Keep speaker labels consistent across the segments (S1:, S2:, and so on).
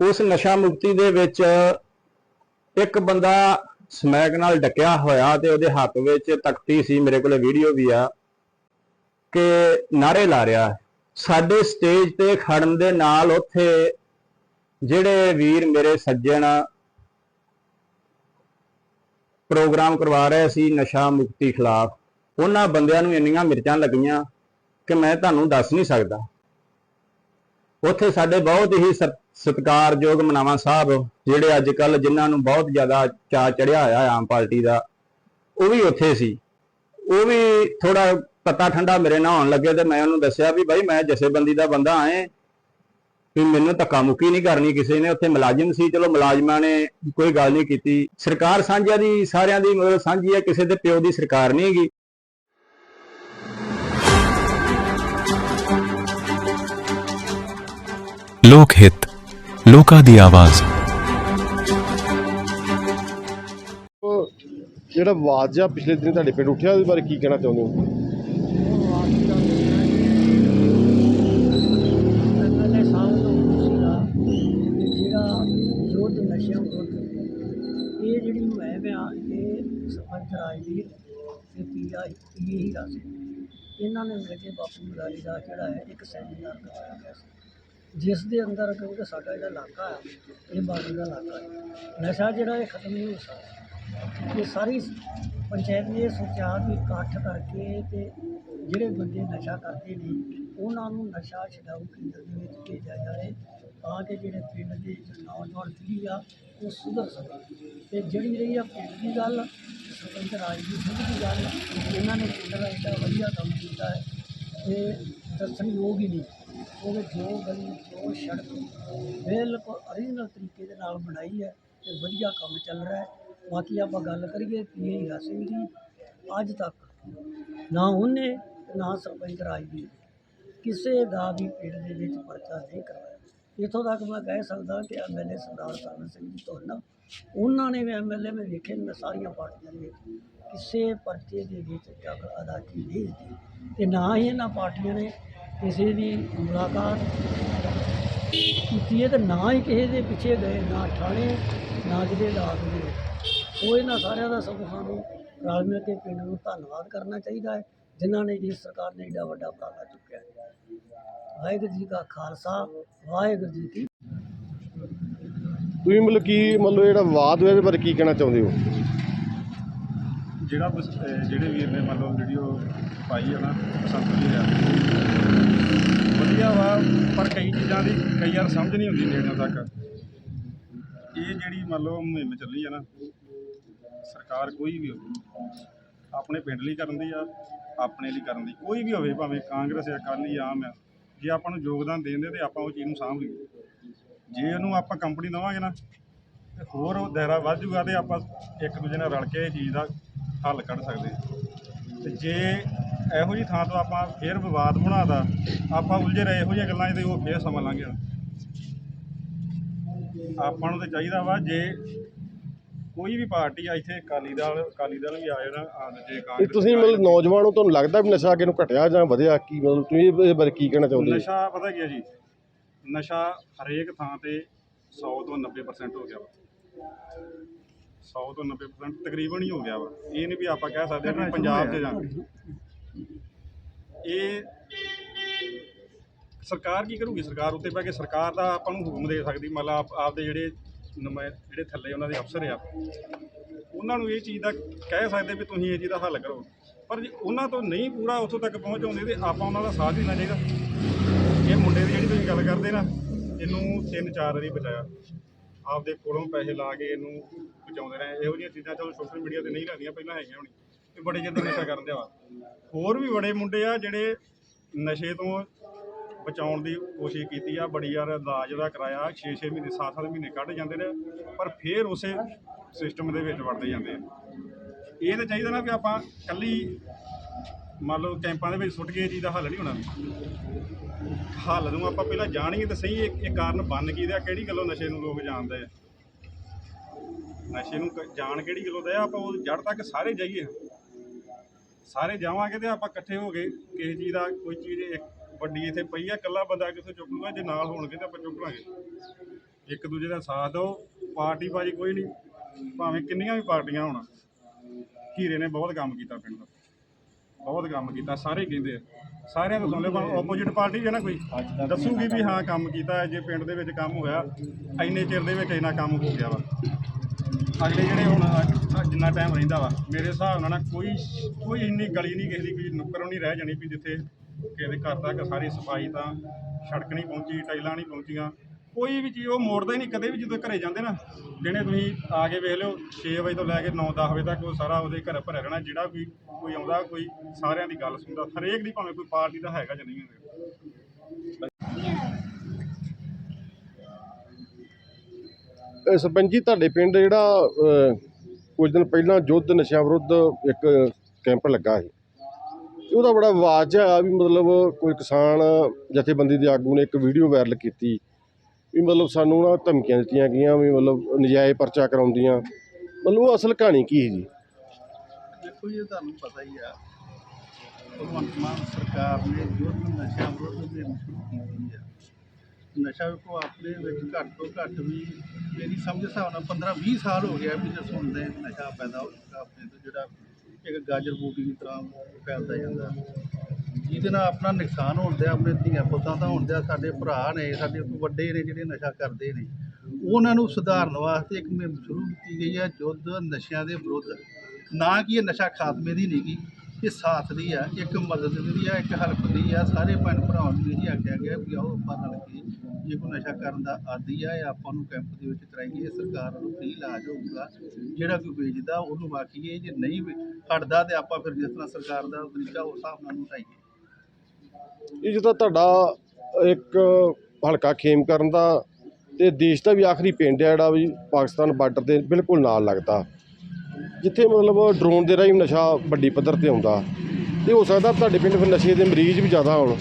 S1: ਉਸ ਨਸ਼ਾ ਮੁਕਤੀ ਦੇ ਵਿੱਚ ਇੱਕ ਬੰਦਾ ਸਮੈਕ ਨਾਲ ਡੱਕਿਆ ਹੋਇਆ ਤੇ ਉਹਦੇ ਹੱਥ ਵਿੱਚ ਤਖਤੀ ਸੀ, ਮੇਰੇ ਕੋਲੇ ਵੀਡੀਓ ਵੀ ਆ, ਕਿ ਨਾਰੇ ਲਾ ਰਿਹਾ ਸਾਡੇ ਸਟੇਜ ਤੇ ਖੜਨ ਦੇ ਨਾਲ ਉੱਥੇ ਜਿਹੜੇ ਵੀਰ ਮੇਰੇ ਸੱਜਣ ਪ੍ਰੋਗਰਾਮ ਕਰਵਾ ਰਹੇ ਸੀ ਨਸ਼ਾ ਮੁਕਤੀ ਖਿਲਾਫ, ਉਹਨਾਂ ਬੰਦਿਆਂ ਨੂੰ ਇੰਨੀਆਂ ਮਿਰਚਾਂ ਲੱਗੀਆਂ ਕਿ ਮੈਂ ਤੁਹਾਨੂੰ ਦੱਸ ਨਹੀਂ ਸਕਦਾ। ਉੱਥੇ ਸਾਡੇ ਬਹੁਤ ਹੀ ਸਤ- ਸਤਿਕਾਰਯੋਗ ਮਨਾਵਾ ਸਾਹਿਬ, ਜਿਹੜੇ ਅੱਜ ਕੱਲ ਜਿਨ੍ਹਾਂ ਨੂੰ ਬਹੁਤ ਜ਼ਿਆਦਾ ਚਾ ਚੜਿਆ ਹੋਇਆ ਆਮ ਪਾਰਟੀ ਦਾ, ਉਹ ਵੀ ਉੱਥੇ ਸੀ। ਉਹ ਵੀ ਥੋੜਾ ਪਤਾ ਠੰਡਾ ਮੇਰੇ ਨਾਲ ਹੋਣ ਲੱਗੇ ਤੇ ਮੈਂ ਉਹਨੂੰ ਦੱਸਿਆ ਵੀ ਭਾਈ ਮੈਂ ਜਥੇਬੰਦੀ ਦਾ ਬੰਦਾ ਆਏ ਵੀ ਮੈਨੂੰ ਧੱਕਾ ਮੁੱਕੀ ਨਹੀਂ ਕਰਨੀ ਕਿਸੇ ਨੇ, ਉੱਥੇ ਮੁਲਾਜ਼ਮ ਸੀ, ਚਲੋ ਮੁਲਾਜ਼ਮਾਂ ਨੇ ਕੋਈ ਗੱਲ ਨਹੀਂ ਕੀਤੀ। ਸਰਕਾਰ ਸਾਂਝਿਆਂ ਦੀ, ਸਾਰਿਆਂ ਦੀ ਮਤਲਬ ਸਾਂਝੀ ਹੈ, ਕਿਸੇ ਦੇ ਪਿਓ ਦੀ ਸਰਕਾਰ ਨਹੀਂ ਹੈਗੀ।
S2: ਲੋਕ ਹਿੱਤ ਲੋਕਾਂ ਦੀ ਆਵਾਜ਼।
S3: ਉਹ ਜਿਹੜਾ ਆਵਾਜ਼ ਆ ਪਿਛਲੇ ਦਿਨ ਤੁਹਾਡੇ ਪਿੰਡ ਉੱਠਿਆ ਉਹਦੇ ਬਾਰੇ ਕੀ ਕਹਿਣਾ ਚਾਹੁੰਦੇ ਹੋ?
S4: ਪਹਿਲੇ ਸਾਲ ਤੋਂ ਸੀਗਾ ਕਿ ਜਿਹੜਾ ਯੁੱਧ ਨਸ਼ਿਆਂ ਵਿਰੁੱਧ ਇਹ ਜਿਹੜੀ ਮੁਹਿੰਮ ਆ ਇਹ ਸਰਪੰਚ ਰਾਜਵੀਰ ਤੇ ਪੀਆ ਪੀਏ ਹੀ ਰਾਸੇ ਇਹਨਾਂ ਨੇ ਕੇ ਬਾਪੂ ਮੁਰਾਰੀ ਦਾ ਜਿਹੜਾ ਹੈ ਇੱਕ ਸੈਮੀਨਾਰ ਕਰਵਾਇਆ ਗਿਆ ਸੀ। ਜਿਸ ਦੇ ਅੰਦਰ ਕਿਉਂਕਿ ਸਾਡਾ ਜਿਹੜਾ ਇਲਾਕਾ ਹੈ ਇਹ ਬਾਰਡਰ ਦਾ ਇਲਾਕਾ ਹੈ ਨਸ਼ਾ ਜਿਹੜਾ ਇਹ ਖਤਮ ਨਹੀਂ ਹੋ ਸਕਦਾ ਇਹ ਸਾਰੀ ਪੰਚਾਇਤ ਨੇ ਇਹ ਸੋਚਿਆ ਵੀ ਇਕੱਠ ਕਰਕੇ ਤੇ ਜਿਹੜੇ ਬੰਦੇ ਨਸ਼ਾ ਕਰਦੇ ਨੇ, ਉਹਨਾਂ ਨੂੰ ਨਸ਼ਾ ਛਡਾਊ ਕੇਂਦਰ ਦੇ ਵਿੱਚ ਭੇਜਿਆ ਜਾਵੇ ਤਾਂ ਕਿ ਜਿਹੜੇ ਪਿੰਡ ਦੇ ਨੌਜਵਾਨ ਪੀੜ੍ਹੀ ਆ, ਉਹ ਸੁਧਰ ਸਕੇ। ਤੇ ਜਿਹੜੀ ਰਹੀ ਆ ਪਿੰਡ ਦੀ ਗੱਲ ਸਰਪੰਚ ਰਾਜ ਦੀ ਸਿੰਘ ਦੀ ਗੱਲ, ਇਹਨਾਂ ਨੇ ਪਿੰਡ ਦਾ ਇੱਡਾ ਵਧੀਆ ਕੰਮ ਕੀਤਾ ਹੈ, ਤੇ ਦੱਸਣਯੋਗ ਹੀ ਨਹੀਂ। ਉਹਦੇ ਜੋ ਗਲੀ ਜੋ ਸੜਕ ਬਿਲਕੁਲ ਓਰੀਜਨਲ ਤਰੀਕੇ ਦੇ ਨਾਲ ਬਣਾਈ ਹੈ ਅਤੇ ਵਧੀਆ ਕੰਮ ਚੱਲ ਰਿਹਾ ਬਾਕੀ ਆਪਾਂ ਗੱਲ ਕਰੀਏ ਪੀਏ ਹੀਰਾ ਸਿੰਘ ਦੀ ਅੱਜ ਤੱਕ ਨਾ ਉਹਨੇ ਨਾ ਸਰਪੰਚ ਰਾਜਵੀਰ ਨੇ ਕਿਸੇ ਦਾ ਵੀ ਪਿੰਡ ਦੇ ਵਿੱਚ ਪਰਚਾ ਨਹੀਂ ਕਰਵਾਇਆ। ਇੱਥੋਂ ਤੱਕ ਮੈਂ ਕਹਿ ਸਕਦਾ ਕਿ ਐਮਐਲਏ ਸਰਦਾਰ ਕਰਨ ਸਿੰਘ ਜੀ ਧੋਨਾ ਉਹਨਾਂ ਨੇ ਵੀ ਐਮਐਲਏ ਮੈਂ ਵੇਖੇ ਮੈਂ ਸਾਰੀਆਂ ਪਾਰਟੀਆਂ ਦੇ ਵਿੱਚ ਕਿਸੇ ਪਰਚੇ ਦੇ ਵਿੱਚ ਜਗ ਅਦਾਇਗੀ ਨਹੀਂ ਦਿੱਤੀ। ਤੇ ਨਾ ਹੀ ਇਹਨਾਂ ਪਾਰਟੀਆਂ ਨੇ ਕਿਸੇ ਦੀ ਮੁਲਾਕਾਤ ਕੀਤੀ ਹੈ ਤੇ ਨਾ ਹੀ ਕਿਸੇ ਦੇ ਪਿੱਛੇ ਗਏ, ਨਾ ਠਾਣੇ ਨਾ ਕਿਤੇ ਅਦਾਲਤ ਦੇ। ਉਹ ਇਹਨਾਂ ਸਾਰਿਆਂ ਦਾ ਸਭ ਸਾਨੂੰ ਰਲ ਮਿਲ ਕੇ ਪਿੰਡ ਨੂੰ ਧੰਨਵਾਦ ਕਰਨਾ ਚਾਹੀਦਾ ਹੈ, ਜਿਨ੍ਹਾਂ ਨੇ ਇਸ ਸਰਕਾਰ ਨੇ ਏਡਾ ਵੱਡਾ ਉਪਰਾਲਾ ਚੁੱਕਿਆ ਵਾਹਿਗੁਰੂ ਜੀ ਕਾ ਖਾਲਸਾ, ਵਾਹਿਗੁਰੂ ਜੀ ਕੀ
S3: ਤੁਸੀਂ ਮਤਲਬ ਕੀ ਮਤਲਬ ਜਿਹੜਾ ਵਾਦ ਹੋਇਆ, ਇਹਦੇ ਬਾਰੇ ਕੀ ਕਹਿਣਾ ਚਾਹੁੰਦੇ ਹੋ?
S5: ਜਿਹੜਾ ਬਸ- ਅਹ, ਜਿਹੜੇ ਵੀਰ ਨੇ ਮੰਨ ਲਓ ਵੀਡੀਓ ਪਾਈ ਹੈ ਨਾ, ਪਸੰਦ ਵੀ ਆ। ਵਧੀਆ ਵਾ, ਪਰ ਕਈ ਚੀਜ਼ਾਂ ਦੀ ਕਈ ਵਾਰ ਸਮਝ ਨਹੀਂ ਆਉਂਦੀ ਨੇੜਿਆਂ ਤੱਕ। ਇਹ ਜਿਹੜੀ ਮੰਨ ਲਓ ਮੁਹਿੰਮ ਚੱਲੀ ਆ ਨਾ, ਸਰਕਾਰ ਕੋਈ ਵੀ ਹੋਵੇ, ਆਪਣੇ ਪਿੰਡ ਲਈ ਕਰਨ ਦੀ ਆ, ਆਪਣੇ ਲਈ ਕਰਨ ਦੀ। ਕੋਈ ਵੀ ਹੋਵੇ, ਭਾਵੇਂ ਕਾਂਗਰਸ ਆ, ਅਕਾਲੀ ਆਮ ਆ, ਜੇ ਆਪਾਂ ਨੂੰ ਯੋਗਦਾਨ ਦੇਣ ਦੇ, ਤੇ ਆਪਾਂ ਉਹ ਚੀਜ਼ ਨੂੰ ਸਾਂਭ ਲਈਏ। ਜੇ ਉਹਨੂੰ ਆਪਾਂ ਕੰਪਨੀ ਦੇਵਾਂਗੇ ਨਾ, ਤੇ ਹੋਰ ਉਹ ਦਾਇਰਾ ਵੱਧ ਜੂਗਾ, ਤੇ ਆਪਾਂ ਇੱਕ ਦੂਜੇ ਨਾਲ ਰਲ ਕੇ ਇਹ ਚੀਜ਼ ਦਾ ਹੱਲ ਕੱਢ ਸਕਦੇ ਹਾਂ ਤੇ ਜੇ ਇਹੋ ਜੀ ਥਾਂ ਤੋਂ ਆਪਾਂ ਫੇਰ ਵਿਵਾਦ ਬਣਾਦਾ ਆਪਾਂ ਉਲਝੇ ਰਹੇ ਇਹੋ ਜਿਹੀਆਂ ਗੱਲਾਂ ਤੇ ਉਹ ਫੇਰ ਸਮਾਂ ਲੰਘ ਜਾਣਾ। ਆਪਾਂ ਨੂੰ ਤੇ ਚਾਹੀਦਾ ਵਾ ਜੇ ਕੋਈ ਵੀ ਪਾਰਟੀ ਆ ਇੱਥੇ ਅਕਾਲੀ ਦਲ ਅਕਾਲੀ ਦਲ ਵੀ ਆ ਜਾਣਾ ਆ ਜੇ
S3: ਇਹ
S5: ਕਾਂਗਰਸ
S3: ਤੁਸੀਂ ਮਤਲਬ ਨੌਜਵਾਨੋਂ ਤੁਹਾਨੂੰ ਲੱਗਦਾ ਵੀ ਨਸ਼ਾ ਅੱਗੇ ਨੂੰ ਘਟਿਆ ਜਾਂ ਵਧਿਆ ਕੀ ਮਤਲਬ ਤੁਸੀਂ ਇਹਦੇ ਬਾਰੇ ਕੀ ਕਹਿਣਾ ਚਾਹੁੰਦੇ ਹੋ
S5: ਨਸ਼ਾ ਪਤਾ ਕੀ ਹੈ ਜੀ? ਨਸ਼ਾ ਹਰੇਕ ਥਾਂ ਤੇ 100 ਤੋਂ 90% ਹੋ ਗਿਆ 100 ਤੋਂ 90% ਤਕਰੀਬਨ ਹੀ ਹੋ ਗਿਆ ਵਾ। ਇਹ ਨਹੀਂ ਵੀ ਆਪਾਂ ਕਹਿ ਸਕਦੇ ਹਾਂ ਵੀ ਪੰਜਾਬ 'ਚ ਜਾਂ ਇਹ ਸਰਕਾਰ ਕੀ ਕਰੂਗੀ? ਸਰਕਾਰ ਉੱਤੇ ਬਹਿ ਕੇ ਸਰਕਾਰ ਦਾ ਆਪਾਂ ਨੂੰ ਹੁਕਮ ਦੇ ਸਕਦੀ। ਮਤਲਬ ਆਪ ਆਪਦੇ ਜਿਹੜੇ ਜਿਹੜੇ ਥੱਲੇ ਉਹਨਾਂ ਦੇ ਅਫਸਰ ਆ। ਉਹਨਾਂ ਨੂੰ ਇਹ ਚੀਜ਼ ਦਾ ਕਹਿ ਸਕਦੇ ਵੀ ਤੁਸੀਂ ਇਹ ਚੀਜ਼ ਦਾ ਹੱਲ ਕਰੋ। ਪਰ ਜੇ ਉਹਨਾਂ ਤੋਂ ਨਹੀਂ ਪੂਰਾ ਉੱਥੋਂ ਤੱਕ ਪਹੁੰਚ ਆਉਂਦੇ ਤੇ ਆਪਾਂ ਉਹਨਾਂ ਦਾ ਸਾਥ ਦੇਣਾ ਚਾਹੀਦਾ ਇਹ ਮੁੰਡੇ ਦੀ ਜਿਹੜੀ ਤੁਸੀਂ ਗੱਲ ਕਰਦੇ ਨਾ ਇਹਨੂੰ ਤਿੰਨ ਚਾਰ ਵਾਰੀ ਬਚਾਇਆ। ਆਪਦੇ ਕੋਲੋਂ ਪੈਸੇ ਲਾ ਕੇ ਇਹਨੂੰ ਬਚਾਉਂਦੇ ਰਹੇ। ਇਹੋ ਜਿਹੀਆਂ ਚੀਜ਼ਾਂ ਚਲੋ ਸੋਸ਼ਲ ਮੀਡੀਆ ਤੇ ਨਹੀਂ ਲੱਗਦੀਆਂ ਪਹਿਲਾਂ ਹੈਗੀਆਂ ਹੋਣੀ ਇਹ ਬੜੇ ਜਿੱਦ ਨਸ਼ਾ ਕਰਦੇ ਆ ਹੋਰ ਵੀ ਬੜੇ ਮੁੰਡੇ ਆ ਜਿਹੜੇ ਨਸ਼ੇ ਤੋਂ ਬਚਾਉਣ ਦੀ ਕੋਸ਼ਿਸ਼ ਕੀਤੀ ਆ, ਬੜੀ ਯਾਰ ਇਲਾਜ ਦਾ ਕਰਾਇਆ 6-6 ਮਹੀਨੇ 7-7 ਮਹੀਨੇ ਕੱਢ ਜਾਂਦੇ ਨੇ, ਪਰ ਫੇਰ ਉਸੇ ਸਿਸਟਮ ਦੇ ਵਿੱਚ ਵੜਦੇ ਜਾਂਦੇ ਆ। ਇਹ ਤਾਂ ਚਾਹੀਦਾ ਨਾ ਵੀ ਆਪਾਂ ਕੱਲੀ ਮੰਨ ਲਓ ਕੈਂਪਾਂ ਦੇ ਵਿੱਚ ਸੁੱਟ ਕੇ ਇਹ ਚੀਜ਼ ਦਾ ਹੱਲ ਨਹੀਂ ਹੋਣਾ। ਹੱਲ ਨੂੰ ਆਪਾਂ ਪਹਿਲਾਂ ਜਾਣੀਏ ਤਾਂ ਸਹੀ, ਇਹ ਕਾਰਨ ਬਣ ਕੀ ਦਾ ਕਿਹੜੀ ਗੱਲੋਂ ਨਸ਼ੇ ਨੂੰ ਲੋਕ ਜਾਣਦੇ ਆ? ਨਸ਼ੇ ਨੂੰ ਜਾਣ ਕਿਹੜੀ ਗੱਲੋਂ ਦਾ ਆਪਾਂ ਉਹ ਜੜ ਤੱਕ ਸਾਰੇ ਜਾਈਏ। ਸਾਰੇ ਜਾਵਾਂਗੇ ਤੇ ਆਪਾਂ ਇਕੱਠੇ ਹੋ ਗਏ ਕਿਸੇ ਚੀਜ਼ ਦਾ ਕੋਈ ਚੀਜ਼ ਇੱਕ ਵੱਡੀ ਇੱਥੇ ਪਈ ਆ, ਇਕੱਲਾ ਬੰਦਾ ਕਿੱਥੋਂ ਚੁੱਕ ਲੂਗਾ, ਜੇ ਨਾਲ ਹੋਣਗੇ ਤਾਂ ਆਪਾਂ ਚੁੱਕ ਲਾਂਗੇ। ਇੱਕ ਦੂਜੇ ਦਾ ਸਾਥ ਦਿਓ, ਪਾਰਟੀ ਬਾਜੀ ਕੋਈ ਨਹੀਂ, ਭਾਵੇਂ ਕਿੰਨੀਆਂ ਵੀ ਪਾਰਟੀਆਂ ਹੋਣ। ਹੀਰੇ ਨੇ ਬਹੁਤ ਕੰਮ ਕੀਤਾ ਪਿੰਡ ਦਾ। ਬਹੁਤ ਕੰਮ ਕੀਤਾ, ਸਾਰੇ ਕਹਿੰਦੇ ਆ। ਸਾਰਿਆਂ ਨੂੰ ਸੁਣ ਲਿਓ, ਭਾਵੇਂ ਆਪੋਜੀਟ ਪਾਰਟੀ ਹੈ ਨਾ ਕੋਈ, ਦੱਸੂਗੀ ਵੀ ਹਾਂ ਕੰਮ ਕੀਤਾ ਹੈ, ਜੇ ਪਿੰਡ ਦੇ ਵਿੱਚ ਕੰਮ ਹੋਇਆ, ਇੰਨੇ ਚਿਰ ਦੇ ਵਿੱਚ ਇੰਨਾ ਕੰਮ ਹੋ ਗਿਆ ਵਾ। ਅਗਲੇ ਜਿਹੜੇ ਹੁਣ ਜਿੰਨਾ ਟਾਈਮ ਰਹਿੰਦਾ ਵਾ, ਮੇਰੇ ਹਿਸਾਬ ਨਾਲ ਨਾ ਕੋਈ ਕੋਈ ਇੰਨੀ ਗਲੀ ਨਹੀਂ ਕਿਸੇ ਦੀ, ਕੋਈ ਨੁੱਕਰ ਨਹੀਂ ਰਹਿ ਜਾਣੀ ਵੀ ਜਿੱਥੇ ਕਿਸੇ ਦੇ ਘਰ ਤੱਕ ਸਾਰੀ ਸਫ਼ਾਈ ਤਾਂ ਸੜਕ ਨਹੀਂ ਪਹੁੰਚੀ, ਟਾਈਲਾਂ ਨਹੀਂ ਪਹੁੰਚੀਆਂ ਕੋਈ ਵੀ ਚੀਜ਼ ਉਹ ਮੋੜਦਾ ਹੀ ਨਹੀਂ, ਕਦੇ ਵੀ ਜਦੋਂ ਘਰੇ ਜਾਂਦੇ ਨਾ ਦਿਨੇ ਤੁਸੀਂ ਆ ਕੇ ਵੇਖ ਲਿਓ 6 ਵਜੇ ਤੋਂ ਲੈ ਕੇ 9-10 ਵਜੇ ਤੱਕ ਉਹ ਸਾਰਾ ਉਹਦੇ ਘਰ ਭਰਿਆ ਰਹਿਣਾ, ਜਿਹੜਾ ਵੀ ਕੋਈ ਆਉਂਦਾ, ਕੋਈ ਸਾਰਿਆਂ ਦੀ ਗੱਲ ਸੁਣਦਾ, ਹਰੇਕ ਦੀ ਭਾਵੇਂ ਕੋਈ ਪਾਰਟੀ ਦਾ ਹੈਗਾ ਜਾਂ ਨਹੀਂ ਹੈਗਾ।
S3: ਸਰਪੰਚ ਜੀ ਤੁਹਾਡੇ ਪਿੰਡ ਜਿਹੜਾ ਕੁਝ ਦਿਨ ਪਹਿਲਾਂ ਯੁੱਧ ਨਸ਼ਿਆਂ ਵਿਰੁੱਧ ਇੱਕ ਕੈਂਪ ਲੱਗਾ ਸੀ। ਉਹਦਾ ਬੜਾ ਵਿਵਾਦ ਜਿਹਾ ਵੀ ਮਤਲਬ ਕੋਈ ਕਿਸਾਨ ਜਥੇਬੰਦੀ ਦੇ ਆਗੂ ਨੇ ਇੱਕ ਵੀਡੀਓ ਵਾਇਰਲ ਕੀਤੀ। ਵੀ ਮਤਲਬ ਸਾਨੂੰ ਨਾ ਧਮਕੀਆਂ ਦਿੱਤੀਆਂ ਗਈਆਂ ਵੀ ਮਤਲਬ ਨਜਾਇਜ਼ ਪਰਚਾ ਕਰਾਉਂਦੀਆਂ। ਮਤਲਬ ਉਹ ਅਸਲ ਕਹਾਣੀ ਕੀ ਹੈ ਜੀ?
S6: ਦੇਖੋ ਜੀ, ਇਹ ਤੁਹਾਨੂੰ ਪਤਾ ਹੀ ਆ, ਭਗਵੰਤ ਮਾਨ ਸਰਕਾਰ ਨੇ ਯੁੱਧ ਨਸ਼ਾ ਵਿਰੁੱਧ ਦੇ ਸ਼ੁਰੂ ਕੀਤੀ ਆ। ਨਸ਼ਾ ਵੇਖੋ, ਆਪਣੇ ਵਿੱਚ ਘੱਟ ਤੋਂ ਘੱਟ ਵੀ ਮੇਰੀ ਸਮਝ ਹਿਸਾਬ ਨਾਲ 15 20 ਸਾਲ ਹੋ ਗਿਆ ਵੀ ਜੇ ਸੁਣਦੇ ਨਸ਼ਾ ਪੈਦਾ ਹੋ ਚੁੱਕਾ ਆਪਣੇ ਤੋਂ, ਜਿਹੜਾ ਇੱਕ ਗਾਜਰ ਬੂਟੀ ਦੀ ਤਰ੍ਹਾਂ ਫੈਲਦਾ ਜਾਂਦਾ। ਜਿਹਦੇ ਨਾਲ ਆਪਣਾ ਨੁਕਸਾਨ ਹੋਣ ਹੁੰਦਾ ਆਪਣੇ ਧੀਆਂ ਪੁੱਤਾਂ ਦਾ ਹੋਣ ਹੁੰਦਾ ਸਾਡੇ ਭਰਾ ਨੇ, ਸਾਡੇ ਵੱਡੇ ਨੇ ਜਿਹੜੇ ਨਸ਼ਾ ਕਰਦੇ ਨੇ, ਉਹਨਾਂ ਨੂੰ ਸੁਧਾਰਨ ਵਾਸਤੇ ਇੱਕ ਮੁਹਿੰਮ ਸ਼ੁਰੂ ਕੀਤੀ ਗਈ ਹੈ ਯੁੱਧ ਨਸ਼ਿਆਂ ਦੇ ਵਿਰੁੱਧ। ਨਾ ਕਿ ਇਹ ਨਸ਼ਾ ਖਾਤਮੇ ਦੀ ਨਹੀਂ ਗੀ ਇਹ ਸਾਥ ਦੀ ਆ, ਇੱਕ ਮਦਦ ਦੀ ਆ, ਇੱਕ ਹੈਲਪ ਦੀ ਆ। ਸਾਰੇ ਭੈਣ ਭਰਾਵਾਂ ਨੂੰ ਇਹੀ ਆਖਿਆ ਗਿਆ ਵੀ ਆਓ ਆਪਾਂ ਰਲ ਕੇ ਜੇ ਕੋਈ ਨਸ਼ਾ ਕਰਨ ਦਾ ਆਦੀ ਆ, ਇਹ ਆਪਾਂ ਨੂੰ ਕੈਂਪ ਦੇ ਵਿੱਚ ਕਰਾਈਏ। ਸਰਕਾਰ ਨੂੰ ਫ੍ਰੀ ਇਲਾਜ ਹੋਊਗਾ, ਜਿਹੜਾ ਕੋਈ ਵੇਚਦਾ, ਉਹਨੂੰ ਵਾਕੀਏ ਜੇ ਨਹੀਂ ਹਟਦਾ ਤੇ ਆਪਾਂ ਫਿਰ ਜਿਸ ਤਰ੍ਹਾਂ ਸਰਕਾਰ ਦਾ ਤਰੀਕਾ ਉਸ ਹਿਸਾਬ ਨਾਲ ਉਹਨੂੰ ਹਟਾਈਏ
S3: ਇਹ ਜਿੱਦਾਂ ਤੁਹਾਡਾ ਇੱਕ ਹਲਕਾ ਖੇਮ ਕਰਨ ਦਾ ਤੇ ਦੇਸ਼ ਦਾ ਵੀ ਆਖਰੀ ਪਿੰਡ ਹੈ ਜਿਹੜਾ ਵੀ ਪਾਕਿਸਤਾਨ ਬਾਰਡਰ ਦੇ ਬਿਲਕੁਲ ਨਾਲ ਲੱਗਦਾ। ਜਿੱਥੇ ਮਤਲਬ ਡਰੋਨ ਦੇ ਰਾਹੀਂ ਨਸ਼ਾ ਵੱਡੀ ਪੱਧਰ ਤੇ ਆਉਂਦਾ। ਤੇ ਹੋ ਸਕਦਾ ਤੁਹਾਡੇ ਪਿੰਡ ਫਿਰ ਨਸ਼ੇ ਦੇ ਮਰੀਜ਼ ਵੀ ਜ਼ਿਆਦਾ ਹੋਣ।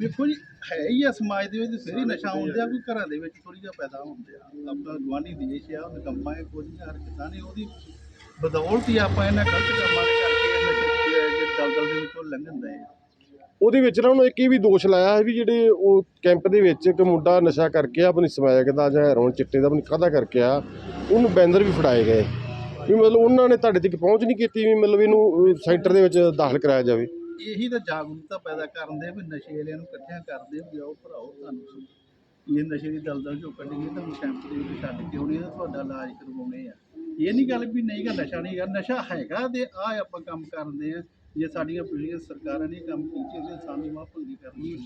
S6: ਦੇਖੋ ਜੀ, ਹੈ ਹੀ ਆ ਸਮਾਜ ਦੇ ਵਿੱਚ ਫਿਰ ਨਸ਼ਾ ਹੁੰਦੇ ਆ ਕੋਈ ਘਰਾਂ ਦੇ ਵਿੱਚ ਥੋੜੀ ਜਿਹਾ ਪੈਦਾ ਹੁੰਦੇ ਆ। ਆਪਣਾ ਗਵਾਂਢੀ ਦੇਸ਼ ਆ ਉਹ ਕੰਮਾਂ ਹੈ ਕੁਝ ਨਹੀਂ ਹਰਕਤਾਂ ਨੇ, ਉਹਦੀ ਬਦੌਲਤ ਹੀ ਆਪਾਂ ਇਹਨਾਂ ਗਲਤ ਕੰਮਾਂ ਦੇ ਕਰਕੇ ਨਸ਼ੇ ਦੇ ਦਲਦਲ ਦੇ ਵਿੱਚੋਂ ਲੰਘਣ ਦੇ ਆ।
S3: ਉਹਦੇ ਵਿੱਚ ਨਾ ਉਹਨੂੰ ਇੱਕ ਇਹ ਵੀ ਦੋਸ਼ ਲਾਇਆ ਵੀ ਜਿਹੜੇ ਉਹ ਕੈਂਪ ਦੇ ਵਿੱਚ ਇੱਕ ਮੁੰਡਾ ਨਸ਼ਾ ਕਰਕੇ ਆਪਣੀ ਸਮੈਕ ਦਾ ਜਾਂ ਹੈਰੋਨ ਚਿੱਟੇ ਦਾ ਆਪਣੀ ਕਾਹਦਾ ਕਰਕੇ ਆ, ਉਹਨੂੰ ਬੈਨਰ ਵੀ ਫੜਾਏ ਗਏ। ਵੀ ਮਤਲਬ ਉਹਨਾਂ ਨੇ ਤੁਹਾਡੇ ਤੱਕ ਪਹੁੰਚ ਨਹੀਂ ਕੀਤੀ ਵੀ ਮਤਲਬ ਇਹਨੂੰ ਸੈਂਟਰ ਦੇ ਵਿੱਚ ਦਾਖਲ ਕਰਾਇਆ ਜਾਵੇ।
S6: ਇਹੀ ਤਾਂ ਜਾਗਰੂਕਤਾ ਪੈਦਾ ਕਰਨ ਦੇ ਵੀ ਨਸ਼ੇ ਵਾਲਿਆਂ ਨੂੰ ਇਕੱਠਿਆਂ ਕਰਦੇ ਵੀ ਆਓ ਭਰਾਓ ਤੁਹਾਨੂੰ ਇਹ ਨਸ਼ੇ ਦੀ ਦਲਦਲ ਚੋਂ ਕੱਢੀਏ ਤੁਹਾਨੂੰ ਕੈਂਪ ਦੇ ਵਿੱਚ ਛੱਡ ਕੇ ਆਉਣੀ ਤੁਹਾਡਾ ਇਲਾਜ ਕਰਵਾਉਣੇ ਆ। ਇਹ ਨਹੀਂ ਗੱਲ ਵੀ ਨਹੀਂਗਾ ਨਸ਼ਾ ਨਹੀਂਗਾ ਨਸ਼ਾ ਹੈਗਾ ਤੇ ਆ ਆਪਾਂ ਕੰਮ ਕਰਦੇ ਆ। ਜੇ ਸਾਡੀਆਂ ਪਿਛਲੀਆਂ ਸਰਕਾਰਾਂ ਨੇ ਕੰਮ ਕੀਤੇ ਤੇ ਸਾਨੂੰ ਮਾਂ ਭੰਗੀ ਕਰਨੀ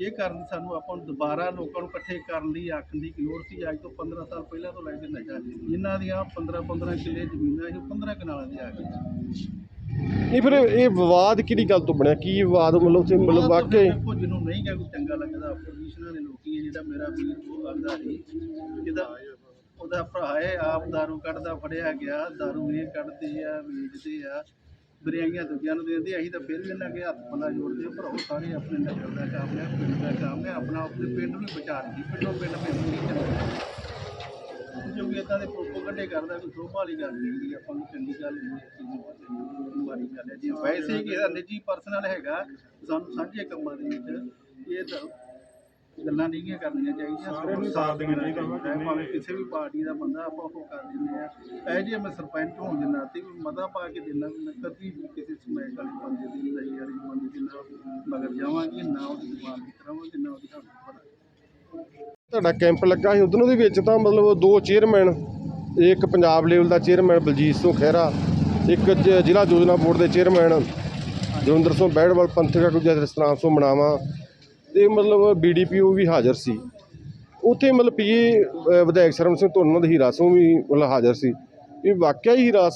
S6: ਇਹ ਕਾਰਨ ਸਾਨੂੰ ਆਪਾਂ ਨੂੰ ਦੁਬਾਰਾ ਲੋਕਾਂ ਨੂੰ ਇਕੱਠੇ ਕਰਨ ਲਈ ਆਖਣ ਦੀ ਕੀ ਲੋੜ ਸੀ। ਅੱਜ ਤੋਂ 15 ਸਾਲ ਪਹਿਲਾਂ ਤੋਂ ਲੈ ਕੇ ਨਸ਼ਾ ਇਹਨਾਂ ਦੀਆਂ 15 15 ਕਿੱਲੇ ਜ਼ਮੀਨਾਂ ਸੀ 15 ਕਨਾਲਾਂ ਦੇ ਆ ਗਈਆਂ।
S3: ਨਹੀਂ ਫਿਰ ਇਹ ਵਿਵਾਦ ਕਿਹੜੀ ਗੱਲ ਤੋਂ ਬਣਿਆ? ਕੀ ਵਿਵਾਦ ਮਤਲਬ ਉੱਥੇ ਮਤਲਬ ਵਾਕਈ
S6: ਦੇਖੋ ਜਿਹਨੂੰ ਨਹੀਂ ਕਿਹਾ ਕੋਈ ਚੰਗਾ ਲੱਗਦਾ। ਪੋਜੀਸ਼ਨਾਂ ਦੇ ਲੋਕੀ ਜਿਹੜਾ ਮੇਰਾ ਵੀਰ ਉਹ ਆਂਦਾ ਸੀ ਜਿਹਦਾ ਉਹਦਾ ਭਰਾ ਹੈ ਆਪ दारू ਕੱਢਦਾ ਫੜਿਆ ਗਿਆ दारू ਇਹ ਕੱਢਦੇ ਆ ਵੇਚਦੇ ਆ ਬਰਿਆਈਆਂ ਦੂਜਿਆਂ ਨੂੰ ਦਿੰਦੇ ਅਸੀਂ ਤਾਂ ਫਿਰ ਵੀ ਇਹਨਾਂ ਕੇ ਹੱਥ ਪੱਲਾ ਜੋੜਦੇ ਆ, ਭਰਾਓ ਸਾਰੇ ਆਪਣੇ ਨਗਰ ਦਾ ਕੰਮ ਹੈ ਪਿੰਡ ਦਾ ਕੰਮ ਹੈ ਆਪਣਾ ਆਪਣੇ ਪਿੰਡ ਨੂੰ ਬਚਾ ਲਈ ਪਿੰਡੋਂ ਪਿੰਡ ਮੈਨੂੰ ਨਹੀਂ ਚੱਲਦਾ ਜੋ ਵੀ ਇਦਾਂ ਦੇ ਪ੍ਰੋਪੋਗੰਡੇ ਕਰਦਾ ਕੋਈ ਸ਼ੋਭਾ ਵਾਲੀ ਗੱਲ ਨਹੀਂ ਹੁੰਦੀ ਆਪਾਂ ਨੂੰ ਚੰਗੀ ਗੱਲ ਨਹੀਂ ਇਸ ਚੀਜ਼ ਨੂੰ ਪਤਾ ਨਹੀਂ ਮਾੜੀ ਗੱਲ ਹੈ ਜੇ ਵੈਸੇ ਹੀ ਕਿਸੇ ਦਾ ਨਿੱਜੀ ਪਰਸਨਲ ਹੈਗਾ ਸਾਨੂੰ ਸਾਂਝੇ ਕੰਮਾਂ ਦੇ ਵਿੱਚ ਇਹ ਤਾਂ ਗੱਲਾਂ ਨਹੀਂ ਕਰਨੀਆਂ ਚਾਹੀਦੀਆਂ
S5: ਸਾਰਿਆਂ ਨੂੰ ਸਾਥ ਦੇਣਾ ਚਾਹੀਦਾ
S6: ਭਾਵੇਂ ਕਿਸੇ ਵੀ ਪਾਰਟੀ ਦਾ ਬੰਦਾ ਆਪਾਂ ਉਹ ਕਰ ਦਿੰਦੇ ਆ। ਇਹ ਜੇ ਮੈਂ ਸਰਪੰਚ ਹੋਣ ਦੇ ਨਾਤੇ ਵੀ ਮਤਾ ਪਾ ਕੇ ਵੀ ਮੈਂ ਕਦੀ ਵੀ ਕਿਸੇ ਸਮੈਕ ਵਾਲੇ ਬੰਦੇ ਦੀ ਨਹੀਂ ਯਾਰੀ ਬੰਦੇ ਦੀ ਨਾ ਮਗਰ ਜਾਵਾਂਗੇ ਨਾ ਉਹਦੀ ਦੀ ਕਰਾਵਾਂਗੇ ਨਾ ਉਹਦੀ ਹੱਥ
S3: ਤੁਹਾਡਾ ਕੈਂਪ ਲੱਗਾ ਸੀ ਉਦੋਂ ਦੇ ਵਿੱਚ ਤਾਂ ਮਤਲਬ ਦੋ ਚੇਅਰਮੈਨ ਇੱਕ ਪੰਜਾਬ ਲੈਵਲ ਦਾ ਚੇਅਰਮੈਨ ਬਲਜੀਤ ਸਿੰਘ ਖਹਿਰਾ ਇੱਕ ਜ਼ਿਲ੍ਹਾ ਯੋਜਨਾ ਬੋਰਡ ਦੇ ਚੇਅਰਮੈਨ ਜਵਿੰਦਰ ਸਿੰਘ ਬੈੜਵਾਲ ਪੰਥਕ ਆਗੂ ਜਸਰਾਮ ਸਿੰਘ ਮਨਾਵਾ। ਤੇ ਮਤਲਬ ਬੀਡੀਪੀਓ ਵੀ ਹਾਜ਼ਰ ਸੀ। ਉੱਥੇ ਮਤਲਬ ਪੀਏ ਵਿਧਾਇਕ ਸਰਮ ਸਿੰਘ ਧੁੰਨ ਦੇ ਹੀਰਾਸੋਂ ਵੀ ਮਤਲਬ ਹਾਜ਼ਰ ਸੀ। ਇਹ ਵਾਕਿਆ ਹੀ ਹੀਰਾ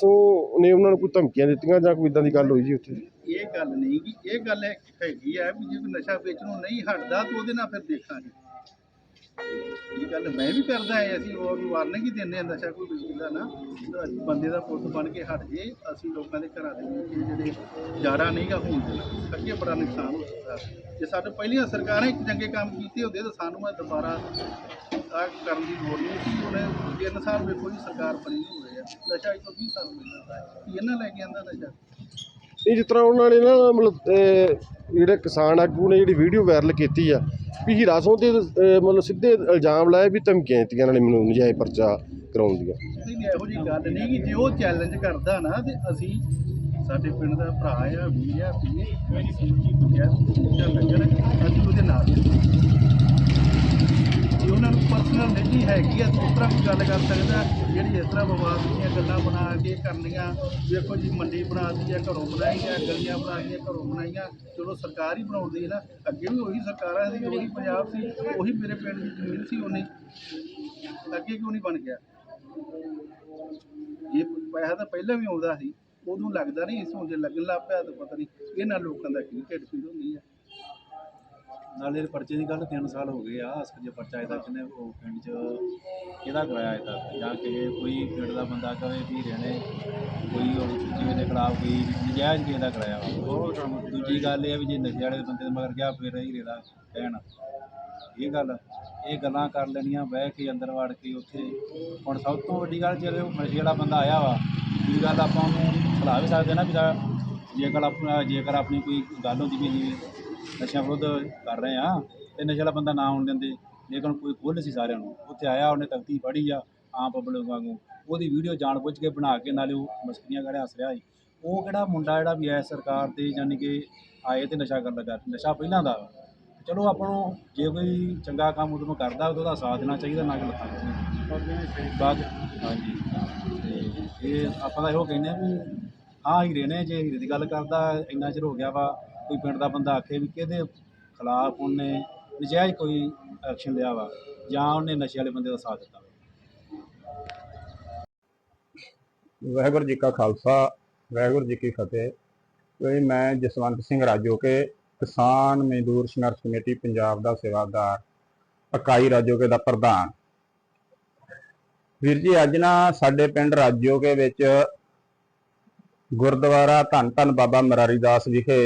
S3: ਨੇ ਉਹਨਾਂ ਨੂੰ ਕੋਈ ਧਮਕੀਆਂ ਦਿੱਤੀਆਂ ਜਾਂ ਕੋਈ ਇਦਾਂ ਦੀ ਗੱਲ ਹੋਈ ਜੀ ਉੱਥੇ?
S6: ਇਹ ਗੱਲ ਨਹੀਂ ਕਿ ਇਹ ਗੱਲ ਹੈ ਹੈਗੀ ਆ ਵੀ ਜੇ ਨਸ਼ਾ ਵੇਚਣੋਂ ਨਹੀਂ ਹਟਦਾ ਤਾਂ ਉਹਦੇ ਨਾਲ ਫਿਰ ਦੇਖਾਂਗੇ। ਇਹ ਗੱਲ ਮੈਂ ਵੀ ਕਰਦਾ ਹੈ, ਅਸੀਂ ਉਹ ਵਾਰਨਿੰਗ ਹੀ ਦਿੰਦੇ ਹਾਂ, ਨਸ਼ਾ ਕੋਈ ਵੇਚਦਾ ਨਾ। ਬੰਦੇ ਦਾ ਪੁੱਤ ਬਣ ਕੇ ਹਟ ਜੇ, ਅਸੀਂ ਲੋਕਾਂ ਦੇ ਘਰਾਂ ਦੇ ਵਿੱਚ ਜਿਹੜੇ ਜਾੜਾ ਨਹੀਂਗਾ ਹੋਣ ਦੇਣਾ, ਅੱਗੇ ਬੜਾ ਨੁਕਸਾਨ ਹੋ ਸਕਦਾ ਜੇ ਸਾਡੇ ਪਹਿਲੀਆਂ ਸਰਕਾਰਾਂ ਇੱਕ ਚੰਗੇ ਕੰਮ ਕੀਤੇ ਹੁੰਦੇ, ਤਾਂ ਸਾਨੂੰ ਇਹ ਦੁਬਾਰਾ ਆ ਕਰਨ ਦੀ ਲੋੜ ਨਹੀਂ ਸੀ। ਉਹਨੇ ਤਿੰਨ ਸਾਲ ਵੇਖੋ ਜੀ ਸਰਕਾਰ ਬਣੀ ਹੋ ਰਹੀ ਹੈ। ਨਸ਼ਾ ਇੱਕ ਤੋਂ 20 ਸਾਲ ਮਿਲਦਾ ਹੈ। ਇਹਨਾਂ ਲੈ ਕੇ ਆਂਦਾ ਨਸ਼ਾ?
S3: ਇਹ ਜਿਸ ਤਰ੍ਹਾਂ ਉਹਨਾਂ ਨੇ ਨਾ ਮਤਲਬ ਜਿਹੜੇ ਕਿਸਾਨ ਆਗੂ ਨੇ ਜਿਹੜੀ ਵੀਡੀਓ ਵਾਇਰਲ ਕੀਤੀ ਆ, ਵੀ ਹੀਰਾ ਸੋਹ ਤੇ ਮਤਲਬ ਸਿੱਧੇ ਇਲਜ਼ਾਮ ਲਾਏ ਵੀ ਧਮਕੀਆਂ ਦਿੱਤੀਆਂ ਇਹਨਾਂ ਨੇ ਮੈਨੂੰ, ਨਜਾਇਜ਼ ਪਰਚਾ ਕਰਾਉਣ ਦੀਆਂ।
S6: ਨਹੀਂ ਇਹੋ ਜੀ ਗੱਲ ਨਹੀਂ ਕਿ ਜੇ ਉਹ ਚੈਲੰਜ ਕਰਦਾ ਨਾ ਤੇ ਅਸੀਂ ਸਾਡੇ ਪਿੰਡ ਦਾ ਭਰਾ ਆ ਵੀ ਆ ਪੀਏ ਮੇਰੀ ਸੂਚੀ ਪੁੱਛਿਆ ਜਾਂ ਲੱਗਣ ਅਸੀਂ ਉਹਦੇ ਨਾਲ ਜੇ, ਉਹਨਾਂ ਨੂੰ ਪਰਸਨਲ ਨਹੀਂ ਹੈਗੀ ਆ ਉਸ ਤਰ੍ਹਾਂ ਕੋਈ ਗੱਲ ਕਰ ਸਕਦਾ, ਜਿਹੜੀ ਇਸ ਤਰ੍ਹਾਂ ਵਿਵਾਦ ਦੀਆਂ ਗੱਲਾਂ ਬਣਾ ਕੇ ਕਰਨੀਆਂ, ਵੇਖੋ ਜੀ, ਮੰਡੀ ਬਣਾ ਦਿੱਤੀ ਘਰੋਂ ਬਣਾਈ ਆ ਗਲੀਆਂ ਬਣਾ ਘਰੋਂ ਬਣਾਈਆਂ, ਚਲੋ ਸਰਕਾਰ ਹੀ ਬਣਾਉਂਦੀ ਹੈ ਨਾ, ਅੱਗੇ ਵੀ ਉਹੀ ਸਰਕਾਰਾਂ ਸੀ, ਉਹੀ ਪੰਜਾਬ ਸੀ, ਉਹੀ ਮੇਰੇ ਪਿੰਡ ਦੀ ਜ਼ਮੀਨ ਸੀ ਉਹਨੇ। ਅੱਗੇ ਕਿਉਂ ਨਹੀਂ ਬਣ ਗਿਆ? ਇਹ ਪੈਸਾ ਤਾਂ ਪਹਿਲਾਂ ਵੀ ਆਉਂਦਾ ਸੀ, ਉਦੋਂ ਲੱਗਦਾ ਨਹੀਂ ਇਸ ਹੁਣ ਜੇ ਲੱਗਣ ਲੱਗ ਪਿਆ ਤਾਂ ਪਤਾ ਨਹੀਂ ਇਹਨਾਂ ਲੋਕਾਂ ਦਾ ਕੀ ਢਿੱਡ ਪੀੜ ਹੁੰਦੀ ਹੈ
S7: ਨਾਲੇ ਇਹ ਪਰਚੇ ਦੀ ਗੱਲ 3 ਸਾਲ ਹੋ ਗਏ ਆ ਅਸਲ ਜੇ ਪਰਚਾ ਅਜੇ ਤੱਕ ਨੇ ਉਹ ਪਿੰਡ 'ਚ ਕਿਹਦਾ ਕਰਾਇਆ ਤੱਕ ਜਾਂ ਕਿ ਕੋਈ ਪਿੰਡ ਦਾ ਬੰਦਾ ਕਵੇ ਵੀ ਰਹਿਣੇ ਕੋਈ ਉਹ ਜਿਵੇਂ ਦੇ ਖਿਲਾਫ ਕੋਈ ਨਜਾਇਜ਼ ਕਿਸੇ ਦਾ ਕਰਾਇਆ ਵਾ ਦੂਜੀ ਗੱਲ ਇਹ ਆ ਵੀ ਜੇ ਨਸ਼ੇ ਵਾਲੇ ਬੰਦੇ ਦੇ ਮਗਰ ਗਿਆ ਫਿਰ ਹੀ ਰੇਦਾ ਕਹਿਣ ਇਹ ਗੱਲ ਇਹ ਗੱਲਾਂ ਕਰ ਲੈਣੀਆਂ ਬਹਿ ਕੇ ਅੰਦਰ ਵੜ ਕੇ ਉੱਥੇ। ਹੁਣ ਸਭ ਤੋਂ ਵੱਡੀ ਗੱਲ ਜੇ ਉਹ ਨਸ਼ੇ ਵਾਲਾ ਬੰਦਾ ਆਇਆ ਵਾ ਇਹ ਗੱਲ ਆਪਾਂ ਉਹਨੂੰ ਖਿਲਾ ਵੀ ਸਕਦੇ ਨਾ ਵੀ ਜੇਕਰ ਆਪਣਾ ਜੇਕਰ ਆਪਣੀ ਕੋਈ ਗੱਲ ਹੁੰਦੀ ਵੀ ਜਿਵੇਂ ਨਸ਼ਿਆਂ ਵਿਰੁੱਧ ਕਰ ਰਹੇ ਆ ਤੇ ਨਸ਼ੇ ਵਾਲਾ ਬੰਦਾ ਨਾ ਆਉਣ ਦਿੰਦੇ ਲੇਕਿਨ ਕੋਈ ਖੁੱਲ੍ਹ ਸੀ ਸਾਰਿਆਂ ਨੂੰ। ਉੱਥੇ ਆਇਆ, ਉਹਨੇ ਤਖਤੀ ਪੜ੍ਹੀ ਆ, ਆਮ ਪਬਲਿਕ ਵਾਂਗੂ। ਉਹਦੀ ਵੀਡੀਓ ਜਾਣ ਬੁੱਝ ਕੇ ਬਣਾ ਕੇ ਨਾਲੇ ਉਹ ਮਸਕਰੀਆਂ ਕਰਿਆ ਹੱਸ ਰਿਹਾ ਸੀ। ਉਹ ਕਿਹੜਾ ਮੁੰਡਾ ਜਿਹੜਾ ਵੀ ਐ ਸਰਕਾਰ ਤੇ ਯਾਨੀ ਕਿ ਆਏ ਤੇ ਨਸ਼ਾ ਕਰਨ ਲੱਗਾ, ਨਸ਼ਾ ਪਹਿਲਾਂ ਦਾ। ਚਲੋ ਆਪਾਂ ਨੂੰ ਜੇ ਕੋਈ ਚੰਗਾ ਕੰਮ ਉਦੋਂ ਕਰਦਾ ਉਦੋਂ ਦਾ ਸਾਥ ਦੇਣਾ ਚਾਹੀਦਾ, ਨਾ ਕਿ ਲੱਤਾਂ ਬਾਅਦ ਹਾਂਜੀ। ਤੇ ਇਹ ਆਪਾਂ ਤਾਂ ਇਹੋ ਕਹਿੰਦੇ ਆ ਵੀ ਹਾਂ ਹੀਰੇ ਨੇ, ਜੇ ਹੀਰੇ ਦੀ ਗੱਲ ਕਰਦਾ, ਇੰਨਾ ਚਿਰ ਹੋ ਗਿਆ ਵਾ ਕੋਈ ਪਿੰਡ ਦਾ ਬੰਦਾ ਆਖੇ ਵੀ ਕਿਹਦੇ ਖਿਲਾਫ ਉਹਨੇ ਨਜਾਇਜ਼ ਕੋਈ ਐਕਸ਼ਨ ਲਿਆ ਵਾ ਜਾਂ ਉਹਨੇ ਨਸ਼ੇ ਵਾਲੇ ਬੰਦੇ ਦਾ ਸਾਥ ਦਿੱਤਾ
S1: ਵਾਹਿਗੁਰੂ ਜੀ ਕਾ ਖਾਲਸਾ, ਵਾਹਿਗੁਰੂ ਜੀ ਕੀ ਫਤਿਹ। ਕੋਈ ਮੈਂ ਜਸਵੰਤ ਸਿੰਘ ਰਾਜੋਕੇ ਕਿਸਾਨ ਮਜ਼ਦੂਰ ਸੰਘਰਸ਼ ਕਮੇਟੀ, ਪੰਜਾਬ ਦਾ ਸੇਵਾਦਾਰ, ਇਕਾਈ ਰਾਜੋਕੇ ਦਾ ਪ੍ਰਧਾਨ। ਵੀਰ ਜੀ, ਅੱਜ ਨਾ ਸਾਡੇ ਪਿੰਡ ਰਾਜੋਕੇ ਵਿੱਚ ਗੁਰਦੁਆਰਾ ਧੰਨ ਧੰਨ ਬਾਬਾ ਮਰਾਰੀ ਦਾਸ ਵਿਖੇ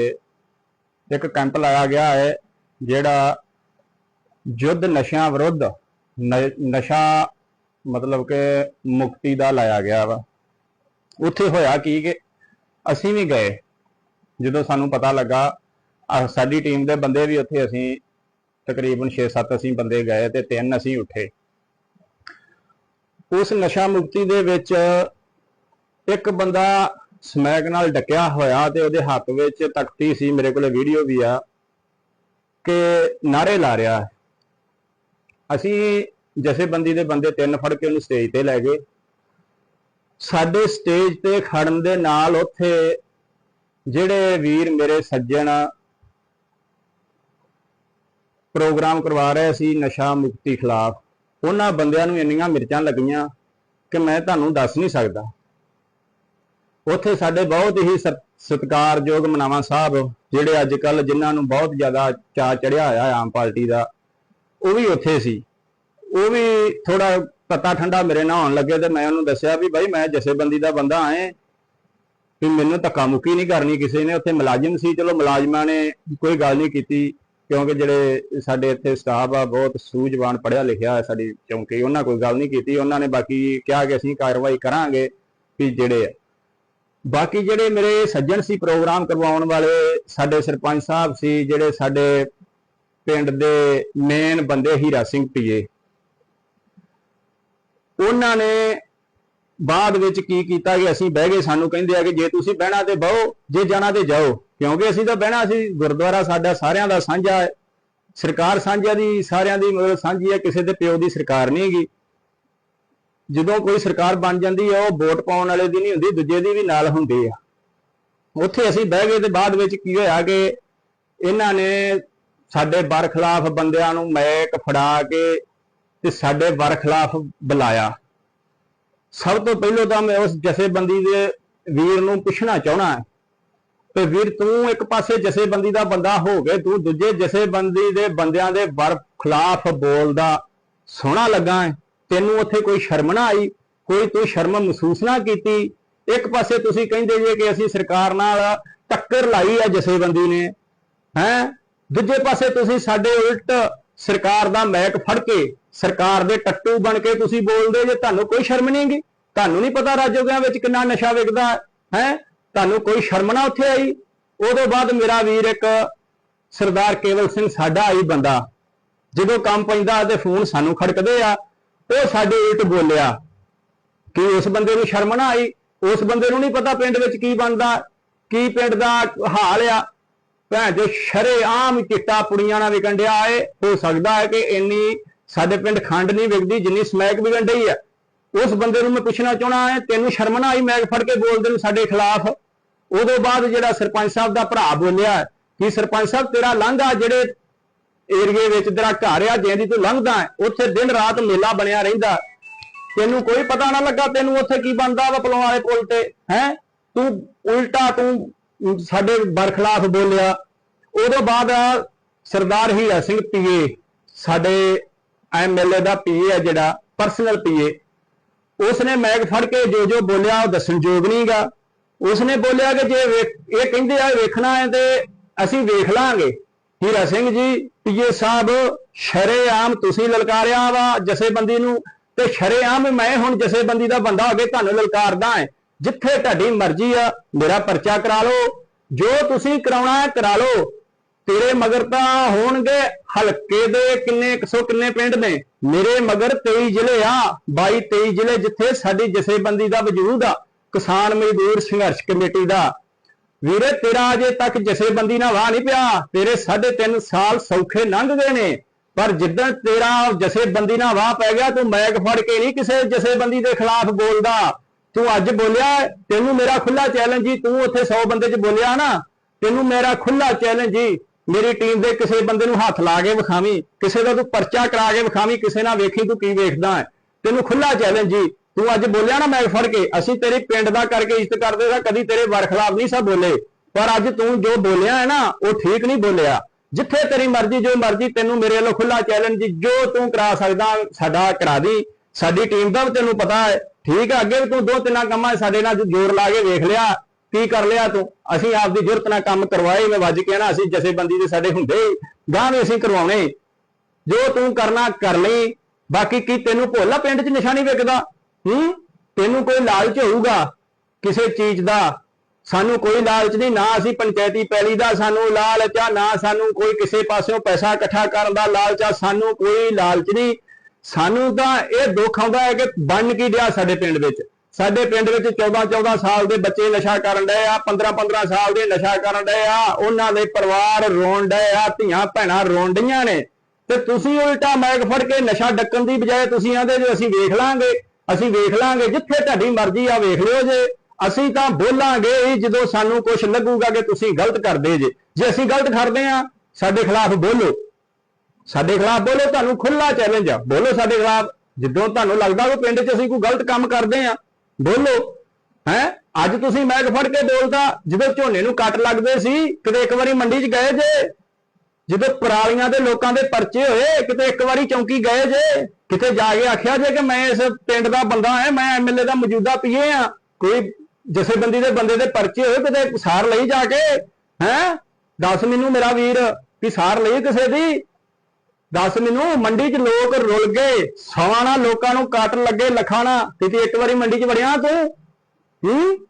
S1: ਇੱਕ ਕੈਂਪ ਲਾਇਆ ਗਿਆ ਹੈ, ਜਿਹੜਾ ਯੁੱਧ ਨਸ਼ਿਆਂ ਵਿਰੁੱਧ ਨ- ਨਸ਼ਾ ਮਤਲਬ ਕਿ ਮੁਕਤੀ ਦਾ ਲਾਇਆ ਗਿਆ ਵਾ। ਉੱਥੇ ਹੋਇਆ ਕੀ ਕਿ ਅਸੀਂ ਵੀ ਗਏ, ਜਦੋਂ ਸਾਨੂੰ ਪਤਾ ਲੱਗਾ ਸਾਡੀ ਟੀਮ ਦੇ ਬੰਦੇ ਵੀ ਉੱਥੇ ਅਸੀਂ ਤਕਰੀਬਨ 6-7 ਅਸੀਂ ਬੰਦੇ ਗਏ ਤੇ ਤਿੰਨ ਅਸੀਂ ਉੱਠੇ। ਉਸ ਨਸ਼ਾ ਮੁਕਤੀ ਦੇ ਵਿੱਚ ਇੱਕ ਬੰਦਾ ਸਮੈਕ ਨਾਲ ਡੱਕਿਆ ਹੋਇਆ ਤੇ ਉਹਦੇ ਹੱਥ ਵਿੱਚ ਤਖਤੀ ਸੀ, ਮੇਰੇ ਕੋਲੇ ਵੀਡੀਓ ਵੀ ਆ, ਕਿ ਨਾਰੇ ਲਾ ਰਿਹਾ ਅਸੀਂ ਜਥੇਬੰਦੀ ਦੇ ਬੰਦੇ ਤਿੰਨ ਫੜ ਕੇ ਉਹਨੂੰ ਸਟੇਜ ਤੇ ਲੈ ਗਏ। ਸਾਡੇ ਸਟੇਜ ਤੇ ਖੜਨ ਦੇ ਨਾਲ ਉੱਥੇ ਜਿਹੜੇ ਵੀਰ ਮੇਰੇ ਸੱਜਣ ਪ੍ਰੋਗਰਾਮ ਕਰਵਾ ਰਹੇ ਸੀ, ਨਸ਼ਾ ਮੁਕਤੀ ਖਿਲਾਫ, ਉਹਨਾਂ ਬੰਦਿਆਂ ਨੂੰ ਇੰਨੀਆਂ ਮਿਰਚਾਂ ਲੱਗੀਆਂ ਕਿ ਮੈਂ ਤੁਹਾਨੂੰ ਦੱਸ ਨਹੀਂ ਸਕਦਾ। ਉੱਥੇ ਸਾਡੇ ਬਹੁਤ ਹੀ ਸਤ- ਸਤਿਕਾਰਯੋਗ ਮਨਾਵਾ ਸਾਹਿਬ, ਜਿਹੜੇ ਅੱਜ ਕੱਲ ਜਿਨ੍ਹਾਂ ਨੂੰ ਬਹੁਤ ਜ਼ਿਆਦਾ ਚਾ ਚੜਿਆ ਹੋਇਆ ਆਮ ਪਾਰਟੀ ਦਾ, ਉਹ ਵੀ ਉੱਥੇ ਸੀ। ਉਹ ਵੀ ਥੋੜਾ ਪਤਾ ਠੰਡਾ ਮੇਰੇ ਨਾਲ ਆਉਣ ਲੱਗੇ ਤੇ ਮੈਂ ਉਹਨੂੰ ਦੱਸਿਆ ਵੀ ਬਾਈ ਮੈਂ ਜਥੇਬੰਦੀ ਦਾ ਬੰਦਾ ਆਏ ਵੀ ਮੈਨੂੰ ਧੱਕਾ ਮੁੱਕੀ ਨਹੀਂ ਕਰਨੀ ਕਿਸੇ ਨੇ, ਉੱਥੇ ਮੁਲਾਜ਼ਮ ਸੀ, ਚਲੋ ਮੁਲਾਜ਼ਮਾਂ ਨੇ ਕੋਈ ਗੱਲ ਨਹੀਂ ਕੀਤੀ, ਕਿਉਂਕਿ ਜਿਹੜੇ ਸਾਡੇ ਇੱਥੇ ਸਟਾਫ ਆ, ਬਹੁਤ ਸੂਝਵਾਨ ਪੜ੍ਹਿਆ ਲਿਖਿਆ ਹੈ ਸਾਡੀ ਚੌਂਕੀ, ਉਹਨਾਂ ਕੋਈ ਗੱਲ ਨਹੀਂ ਕੀਤੀ, ਉਹਨਾਂ ਨੇ ਬਾਕੀ ਕਿਹਾ ਕਿ ਅਸੀਂ ਕਾਰਵਾਈ ਕਰਾਂਗੇ ਵੀ ਜਿਹੜੇ ਬਾਕੀ ਜਿਹੜੇ ਮੇਰੇ ਸੱਜਣ ਸੀ ਪ੍ਰੋਗਰਾਮ ਕਰਵਾਉਣ ਵਾਲੇ, ਸਾਡੇ ਸਰਪੰਚ ਸਾਹਿਬ ਸੀ, ਜਿਹੜੇ ਸਾਡੇ ਪਿੰਡ ਦੇ ਮੇਨ ਬੰਦੇ ਹੀਰਾ ਸਿੰਘ ਪੀਏ। ਉਹਨਾਂ ਨੇ ਬਾਅਦ ਵਿੱਚ ਕੀ ਕੀਤਾ ਕਿ ਅਸੀਂ ਬਹਿ ਗਏ, ਸਾਨੂੰ ਕਹਿੰਦੇ ਆ ਕਿ ਜੇ ਤੁਸੀਂ ਬਹਿਣਾ ਤੇ ਬਹੋ, ਜੇ ਜਾਣਾ ਤੇ ਜਾਓ। ਕਿਉਂਕਿ ਅਸੀਂ ਤਾਂ ਬਹਿਣਾ ਸੀ, ਗੁਰਦੁਆਰਾ ਸਾਡਾ ਸਾਰਿਆਂ ਦਾ ਸਾਂਝਾ ਹੈ ਸਰਕਾਰ ਸਾਂਝਾ ਦੀ, ਸਾਰਿਆਂ ਦੀ ਮਤਲਬ ਸਾਂਝੀ ਹੈ, ਕਿਸੇ ਦੇ ਪਿਓ ਦੀ ਸਰਕਾਰ ਨਹੀਂ ਹੈਗੀ। ਜਦੋਂ ਕੋਈ ਸਰਕਾਰ ਬਣ ਜਾਂਦੀ ਹੈ, ਉਹ ਵੋਟ ਪਾਉਣ ਵਾਲੇ ਦੀ ਨਹੀਂ ਹੁੰਦੀ, ਦੂਜੇ ਦੀ ਵੀ ਨਾਲ ਹੁੰਦੀ ਆ। ਉੱਥੇ ਅਸੀਂ ਬਹਿ ਗਏ ਤੇ ਬਾਅਦ ਵਿੱਚ ਕੀ ਹੋਇਆ ਕਿ ਇਹਨਾਂ ਨੇ ਸਾਡੇ ਵਰ ਖਿਲਾਫ਼ ਬੰਦਿਆਂ ਨੂੰ ਮੈਕ ਫੜਾ ਕੇ ਤੇ ਸਾਡੇ ਵਰ ਖਿਲਾਫ਼ ਬੁਲਾਇਆ। ਸਭ ਤੋਂ ਪਹਿਲਾਂ ਤਾਂ ਮੈਂ ਉਸ ਜਥੇਬੰਦੀ ਦੇ ਵੀਰ ਨੂੰ ਪੁੱਛਣਾ ਚਾਹਣਾ ਹੈ ਤੇ ਵੀਰ, ਤੂੰ ਇੱਕ ਪਾਸੇ ਜਥੇਬੰਦੀ ਦਾ ਬੰਦਾ ਹੋ ਕੇ ਤੂੰ ਦੂਜੇ ਜਥੇਬੰਦੀ ਦੇ ਬੰਦਿਆਂ ਦੇ ਵਰ ਖਿਲਾਫ ਬੋਲਦਾ ਸੋਹਣਾ ਲੱਗਾ ਹੈ। ਤੈਨੂੰ ਉੱਥੇ ਕੋਈ ਸ਼ਰਮ ਨਾ ਆਈ, ਕੋਈ ਤੂੰ ਸ਼ਰਮ ਮਹਿਸੂਸ ਨਾ ਕੀਤੀ, ਇੱਕ ਪਾਸੇ ਤੁਸੀਂ ਕਹਿੰਦੇ ਜੇ ਕਿ ਅਸੀਂ ਸਰਕਾਰ ਨਾਲ ਟੱਕਰ ਲਾਈ ਆ ਜਥੇਬੰਦੀ ਨੇ, ਹੈ? ਦੂਜੇ ਪਾਸੇ ਤੁਸੀਂ ਸਾਡੇ ਉਲਟ ਸਰਕਾਰ ਦਾ ਮੈਕ ਫੜ ਕੇ, ਸਰਕਾਰ ਦੇ ਟੱਟੂ ਬਣ ਕੇ ਤੁਸੀਂ ਬੋਲਦੇ ਜੇ, ਤੁਹਾਨੂੰ ਕੋਈ ਸ਼ਰਮ ਨਹੀਂ ਹੈਗੀ? ਤੁਹਾਨੂੰ ਨਹੀਂ ਪਤਾ ਰਾਜੋਗਿਆਂ ਵਿੱਚ ਕਿੰਨਾ ਨਸ਼ਾ ਵਿਕਦਾ, ਹੈ? ਤੁਹਾਨੂੰ ਕੋਈ ਸ਼ਰਮ ਨਾ ਉੱਥੇ ਆਈ? ਉਦੋਂ ਬਾਅਦ ਮੇਰਾ ਵੀਰ ਇੱਕ ਸਰਦਾਰ ਕੇਵਲ ਸਿੰਘ ਸਾਡਾ ਆਈ ਬੰਦਾ, ਜਦੋਂ ਕੰਮ ਪੈਂਦਾ ਤੇ ਫੋਨ ਸਾਨੂੰ ਖੜਕਦੇ ਆ ਉਹ ਸਾਡੇ ਉਲਟ ਬੋਲਿਆ ਕਿ ਉਸ ਬੰਦੇ ਨੂੰ ਸ਼ਰਮ ਨਾ ਆਈ। ਉਸ ਬੰਦੇ ਨੂੰ ਨਹੀਂ ਪਤਾ ਪਿੰਡ ਵਿੱਚ ਕੀ ਬਣਦਾ, ਕੀ ਪਿੰਡ ਦਾ ਹਾਲ ਆ। ਭੈਣ ਜੋ ਸ਼ਰੇ ਆਮ ਚਿੱਟਾ ਪੁੜੀਆਂ ਨਾਲ ਵਿਕਣ ਡਿਆ ਏ। ਹੋ ਸਕਦਾ ਹੈ ਕਿ ਇੰਨੀ ਸਾਡੇ ਪਿੰਡ ਖੰਡ ਨਹੀਂ ਵਿਕਦੀ, ਜਿੰਨੀ ਸਮੈਕ ਵਿਕਣ ਡਈ ਆ। ਉਸ ਬੰਦੇ ਨੂੰ ਮੈਂ ਪੁੱਛਣਾ ਚਾਹਣਾ ਹੈ, ਤੈਨੂੰ ਸ਼ਰਮ ਨਾ ਆਈ ਮੈਗ ਫੜ ਕੇ ਬੋਲਦੇ ਨੂੰ ਸਾਡੇ ਖਿਲਾਫ? ਉਦੋਂ ਬਾਅਦ ਜਿਹੜਾ ਸਰਪੰਚ ਸਾਹਿਬ ਦਾ ਭਰਾ ਬੋਲਿਆ ਕਿ ਸਰਪੰਚ ਸਾਹਿਬ ਤੇਰਾ ਲਾਂਘਾ ਜਿਹੜੇ ਏਰੀਏ ਵਿੱਚ ਤੇਰਾ ਘਰ ਆ ਜਿਹਦੀ ਤੂੰ ਲੰਘਦਾ ਉੱਥੇ ਦਿਨ ਰਾਤ ਮੇਲਾ ਬਣਿਆ ਰਹਿੰਦਾ ਤੈਨੂੰ ਕੋਈ ਪਤਾ ਨਾ ਲੱਗਾ ਤੈਨੂੰ ਉੱਥੇ ਕੀ ਬਣਦਾ ਵਾ ਪਲੋਂ ਵਾਲੇ ਪੁਲ ਤੇ, ਹੈ? ਤੂੰ ਉਲਟਾ ਤੂੰ ਸਾਡੇ ਬਰਖਲਾਫ ਬੋਲਿਆ। ਉਦੋਂ ਬਾਅਦ ਸਰਦਾਰ ਹੀਰਾ ਸਿੰਘ ਪੀਏ, ਸਾਡੇ ਐਮਐਲਏ ਦਾ ਪੀਏ ਹੈ ਜਿਹੜਾ, ਪਰਸਨਲ ਪੀਏ। ਉਸਨੇ ਮੈਗ ਫੜ ਕੇ ਜੋ ਜੋ ਬੋਲਿਆ, ਉਹ ਦੱਸਣਯੋਗ ਨਹੀਂਗਾ ਉਸਨੇ ਬੋਲਿਆ ਕਿ ਜੇ ਵੇਖ- ਇਹ ਕਹਿੰਦੇ ਆ ਵੇਖਣਾ ਹੈ ਤੇ ਅਸੀਂ ਵੇਖ ਲਾਂਗੇ। ਹੀਰਾ ਸਿੰਘ ਜੀ, ਪੀਏ ਸਾਹਿਬ, ਸ਼ਰੇਆਮ ਤੁਸੀਂ ਲਲਕਾਰਿਆ ਵਾ ਜਥੇਬੰਦੀ ਨੂੰ। ਤੇ ਸ਼ਰੇਆਮ ਮੈਂ ਹੁਣ ਜਥੇਬੰਦੀ ਦਾ ਬੰਦਾ ਹੋ ਕੇ ਤੁਹਾਨੂੰ ਲਲਕਾਰਦਾ ਹਾਂ ਜਿੱਥੇ ਤੁਹਾਡੀ ਮਰਜ਼ੀ ਆ, ਮੇਰਾ ਪਰਚਾ ਕਰਾ ਲਓ। ਜੋ ਤੁਸੀਂ ਕਰਾਉਣਾ ਹੈ ਕਰਾ ਲਓ। ਤੇਰੇ ਮਗਰ ਤਾਂ ਹੋਣਗੇ ਹਲਕੇ ਦੇ ਕਿੰਨੇ 100 ਕਿੰਨੇ ਪਿੰਡ ਨੇ। ਮੇਰੇ ਮਗਰ 23 ਜ਼ਿਲ੍ਹੇ ਆ 22 23 ਜ਼ਿਲ੍ਹੇ ਜਿੱਥੇ ਸਾਡੀ ਜਥੇਬੰਦੀ ਦਾ ਵਜੂਦ ਆ। ਕਿਸਾਨ ਮਜ਼ਦੂਰ ਸੰਘਰਸ਼ ਕਮੇਟੀ ਦਾ। ਵੀਰੇ, ਤੇਰਾ ਅਜੇ ਤੱਕ ਜਥੇਬੰਦੀ ਨਾਲ ਵਾਹ ਨਹੀਂ ਪਿਆ। ਤੇਰੇ 3.5 ਸਾਲ ਸੌਖੇ ਲੰਘ ਗਏ ਨੇ। ਪਰ ਜਿੱਦਣ ਤੇਰਾ ਜਥੇਬੰਦੀ ਨਾਲ ਵਾਹ ਪੈ ਗਿਆ, ਤੂੰ ਮੈਕ ਫੜ ਕੇ ਨਹੀਂ ਕਿਸੇ ਜਥੇਬੰਦੀ ਦੇ ਖਿਲਾਫ ਬੋਲਦਾ। ਤੂੰ ਅੱਜ ਬੋਲਿਆ, ਤੈਨੂੰ ਮੇਰਾ ਖੁੱਲਾ ਚੈਲੰਜ ਜੀ ਤੂੰ ਉੱਥੇ 100 ਬੰਦੇ 'ਚ ਬੋਲਿਆ ਨਾ, ਤੈਨੂੰ ਮੇਰਾ ਖੁੱਲਾ ਚੈਲੰਜ ਜੀ ਮੇਰੀ ਟੀਮ ਦੇ ਕਿਸੇ ਬੰਦੇ ਨੂੰ ਹੱਥ ਲਾ ਕੇ ਵਿਖਾਵੀਂ, ਕਿਸੇ ਦਾ ਤੂੰ ਪਰਚਾ ਕਰਾ ਕੇ ਵਿਖਾਵੀਂ, ਕਿਸੇ ਨਾਲ ਵੇਖੀ ਤੂੰ ਕੀ ਵੇਖਦਾ। ਤੈਨੂੰ ਖੁੱਲਾ ਚੈਲੰਜ ਜੀ ਤੂੰ ਅੱਜ ਬੋਲਿਆ ਨਾ ਮੈਂ ਫੜ ਕੇ, ਅਸੀਂ ਤੇਰੀ ਪਿੰਡ ਦਾ ਕਰਕੇ ਇੱਜ਼ਤ ਕਰਦੇ ਸਾਂ, ਕਦੀ ਤੇਰੇ ਵਰਖਲਾਫ ਨਹੀਂ ਸਾ ਬੋਲੇ। ਪਰ ਅੱਜ ਤੂੰ ਜੋ ਬੋਲਿਆ ਹੈ ਨਾ, ਉਹ ਠੀਕ ਨਹੀਂ ਬੋਲਿਆ। ਜਿੱਥੇ ਤੇਰੀ ਮਰਜ਼ੀ, ਜੋ ਮਰਜ਼ੀ, ਤੈਨੂੰ ਮੇਰੇ ਵੱਲੋਂ ਖੁੱਲਾ ਚੈਲੰਜ ਜੋ ਤੂੰ ਕਰਾ ਸਕਦਾ, ਸਾਡਾ ਕਰਾ ਦੀ। ਸਾਡੀ ਟੀਮ ਦਾ ਵੀ ਤੈਨੂੰ ਪਤਾ ਹੈ। ਠੀਕ ਹੈ, ਅੱਗੇ ਵੀ ਤੂੰ ਦੋ ਤਿੰਨਾਂ ਕੰਮਾਂ ਸਾਡੇ ਨਾਲ ਜੋਰ ਲਾ ਕੇ ਵੇਖ ਲਿਆ। ਕੀ ਕਰ ਲਿਆ ਤੂੰ? ਅਸੀਂ ਆਪਦੀ ਜ਼ਰੂਰਤ ਨਾਲ ਕੰਮ ਕਰਵਾਏ, ਮੈਂ ਵੱਜ ਕੇ ਨਾ, ਅਸੀਂ ਜਥੇਬੰਦੀ ਦੇ ਸਾਡੇ ਹੁੰਦੇ। ਗਾਂ ਵੀ ਅਸੀਂ ਕਰਵਾਉਣੇ। ਜੋ ਤੂੰ ਕਰਨਾ, ਕਰ ਲਈ। ਬਾਕੀ ਕੀ ਤੈਨੂੰ ਭੋਲਾ ਪਿੰਡ 'ਚ ਨਸ਼ਾ ਨਹੀਂ ਵਿਕਦਾ ਹੂੰ? ਤੈਨੂੰ ਕੋਈ ਲਾਲਚ ਹੋਊਗਾ ਕਿਸੇ ਚੀਜ਼ ਦਾ? ਸਾਨੂੰ ਕੋਈ ਲਾਲਚ ਨਹੀਂ, ਨਾ ਅਸੀਂ ਪੰਚਾਇਤੀ ਪੈਲੀ ਦਾ ਸਾਨੂੰ ਲਾਲਚ ਆ, ਨਾ ਸਾਨੂੰ ਕੋਈ ਕਿਸੇ ਪਾਸਿਓਂ ਪੈਸਾ ਇਕੱਠਾ ਕਰਨ ਦਾ ਲਾਲਚ ਆ, ਸਾਨੂੰ ਕੋਈ ਲਾਲਚ ਨਹੀਂ। ਸਾਨੂੰ ਤਾਂ ਇਹ ਦੁੱਖ ਆਉਂਦਾ ਹੈ ਕਿ ਬਣ ਕੀ ਡਿਆ ਸਾਡੇ ਪਿੰਡ ਵਿੱਚ। ਸਾਡੇ ਪਿੰਡ ਵਿੱਚ 14 14 ਸਾਲ ਦੇ ਬੱਚੇ ਨਸ਼ਾ ਕਰਨ ਡਏ ਆ 15 15 ਸਾਲ ਦੇ ਨਸ਼ਾ ਕਰਨ ਡਏ ਆ, ਉਹਨਾਂ ਦੇ ਪਰਿਵਾਰ ਰੋਣ ਡਏ ਆ, ਧੀਆਂ ਭੈਣਾਂ ਰੋਣ ਡਈਆਂ ਨੇ। ਤੇ ਤੁਸੀਂ ਉਲਟਾ ਮੈਗ ਫੜ ਕੇ ਨਸ਼ਾ ਡੱਕਣ ਦੀ ਬਜਾਏ ਤੁਸੀਂ ਆਂਦੇ ਜੇ ਅਸੀਂ ਵੇਖ ਲਾਂਗੇ। ਅਸੀਂ ਵੇਖ ਲਾਂਗੇ, ਜਿੱਥੇ ਤੁਹਾਡੀ ਮਰਜ਼ੀ ਆ ਵੇਖ ਲਿਓ ਜੇ। ਅਸੀਂ ਤਾਂ ਬੋਲਾਂਗੇ ਹੀ ਜਦੋਂ ਸਾਨੂੰ ਕੁਝ ਲੱਗੂਗਾ ਕਿ ਤੁਸੀਂ ਗਲਤ ਕਰਦੇ ਜੇ। ਜੇ ਅਸੀਂ ਗਲਤ ਕਰਦੇ ਆ ਸਾਡੇ ਖਿਲਾਫ ਬੋਲੋ। ਸਾਡੇ ਖਿਲਾਫ ਬੋਲੋ, ਤੁਹਾਨੂੰ ਖੁੱਲਾ ਚੈਲੰਜ ਆ। ਬੋਲੋ ਸਾਡੇ ਖਿਲਾਫ। ਜਦੋਂ ਤੁਹਾਨੂੰ ਲੱਗਦਾ ਕਿ ਪਿੰਡ 'ਚ ਅਸੀਂ ਕੋਈ ਗਲਤ ਕੰਮ ਕਰਦੇ ਆ ਬੋਲੋ। ਹੈ? ਅੱਜ ਤੁਸੀਂ ਮੈਗ ਫੜ ਕੇ ਬੋਲਦਾ ਜਦੋਂ ਝੋਨੇ ਨੂੰ ਕੱਟ ਲੱਗਦੇ ਸੀ, ਕਿਤੇ ਇੱਕ ਵਾਰੀ ਮੰਡੀ 'ਚ ਗਏ ਜੇ। ਜਦੋਂ ਪਰਾਲੀਆਂ ਦੇ ਲੋਕਾਂ ਦੇ ਪਰਚੇ ਹੋਏ, ਕਿਤੇ ਇੱਕ ਵਾਰੀ ਚੌਂਕੀ ਗਏ ਜੇ। ਕਿਤੇ ਜਾ ਕੇ ਆਖਿਆ ਜੇ ਕਿ ਮੈਂ ਇਸ ਪਿੰਡ ਦਾ ਬੰਦਾ ਹਾਂ, ਮੈਂ ਐਮਐਲਏ ਦਾ ਮੌਜੂਦਾ ਪੀਏ ਆ ਕੋਈ ਜਥੇਬੰਦੀ ਦੇ ਬੰਦੇ ਦੇ ਪਰਚੇ ਹੋਏ, ਕਿਤੇ ਸਾਰ ਲਈ ਜਾ ਕੇ? ਹੈ? ਦੱਸ ਮੈਨੂੰ ਮੇਰਾ ਵੀਰ ਵੀ ਸਾਰ ਲਈ ਕਿਸੇ ਦੀ? ਦੱਸ ਮੈਨੂੰ ਮੰਡੀ 'ਚ ਲੋਕ ਰੁਲ ਗਏ, ਸਵਾਣਾ ਲੋਕਾਂ ਨੂੰ ਕੱਟ ਲੱਗੇ ਲਖਾਣਾ। ਕਿਤੇ ਇੱਕ ਵਾਰੀ ਮੰਡੀ 'ਚ ਵੜਿਆ ਤੂੰ? ਹੂੰ?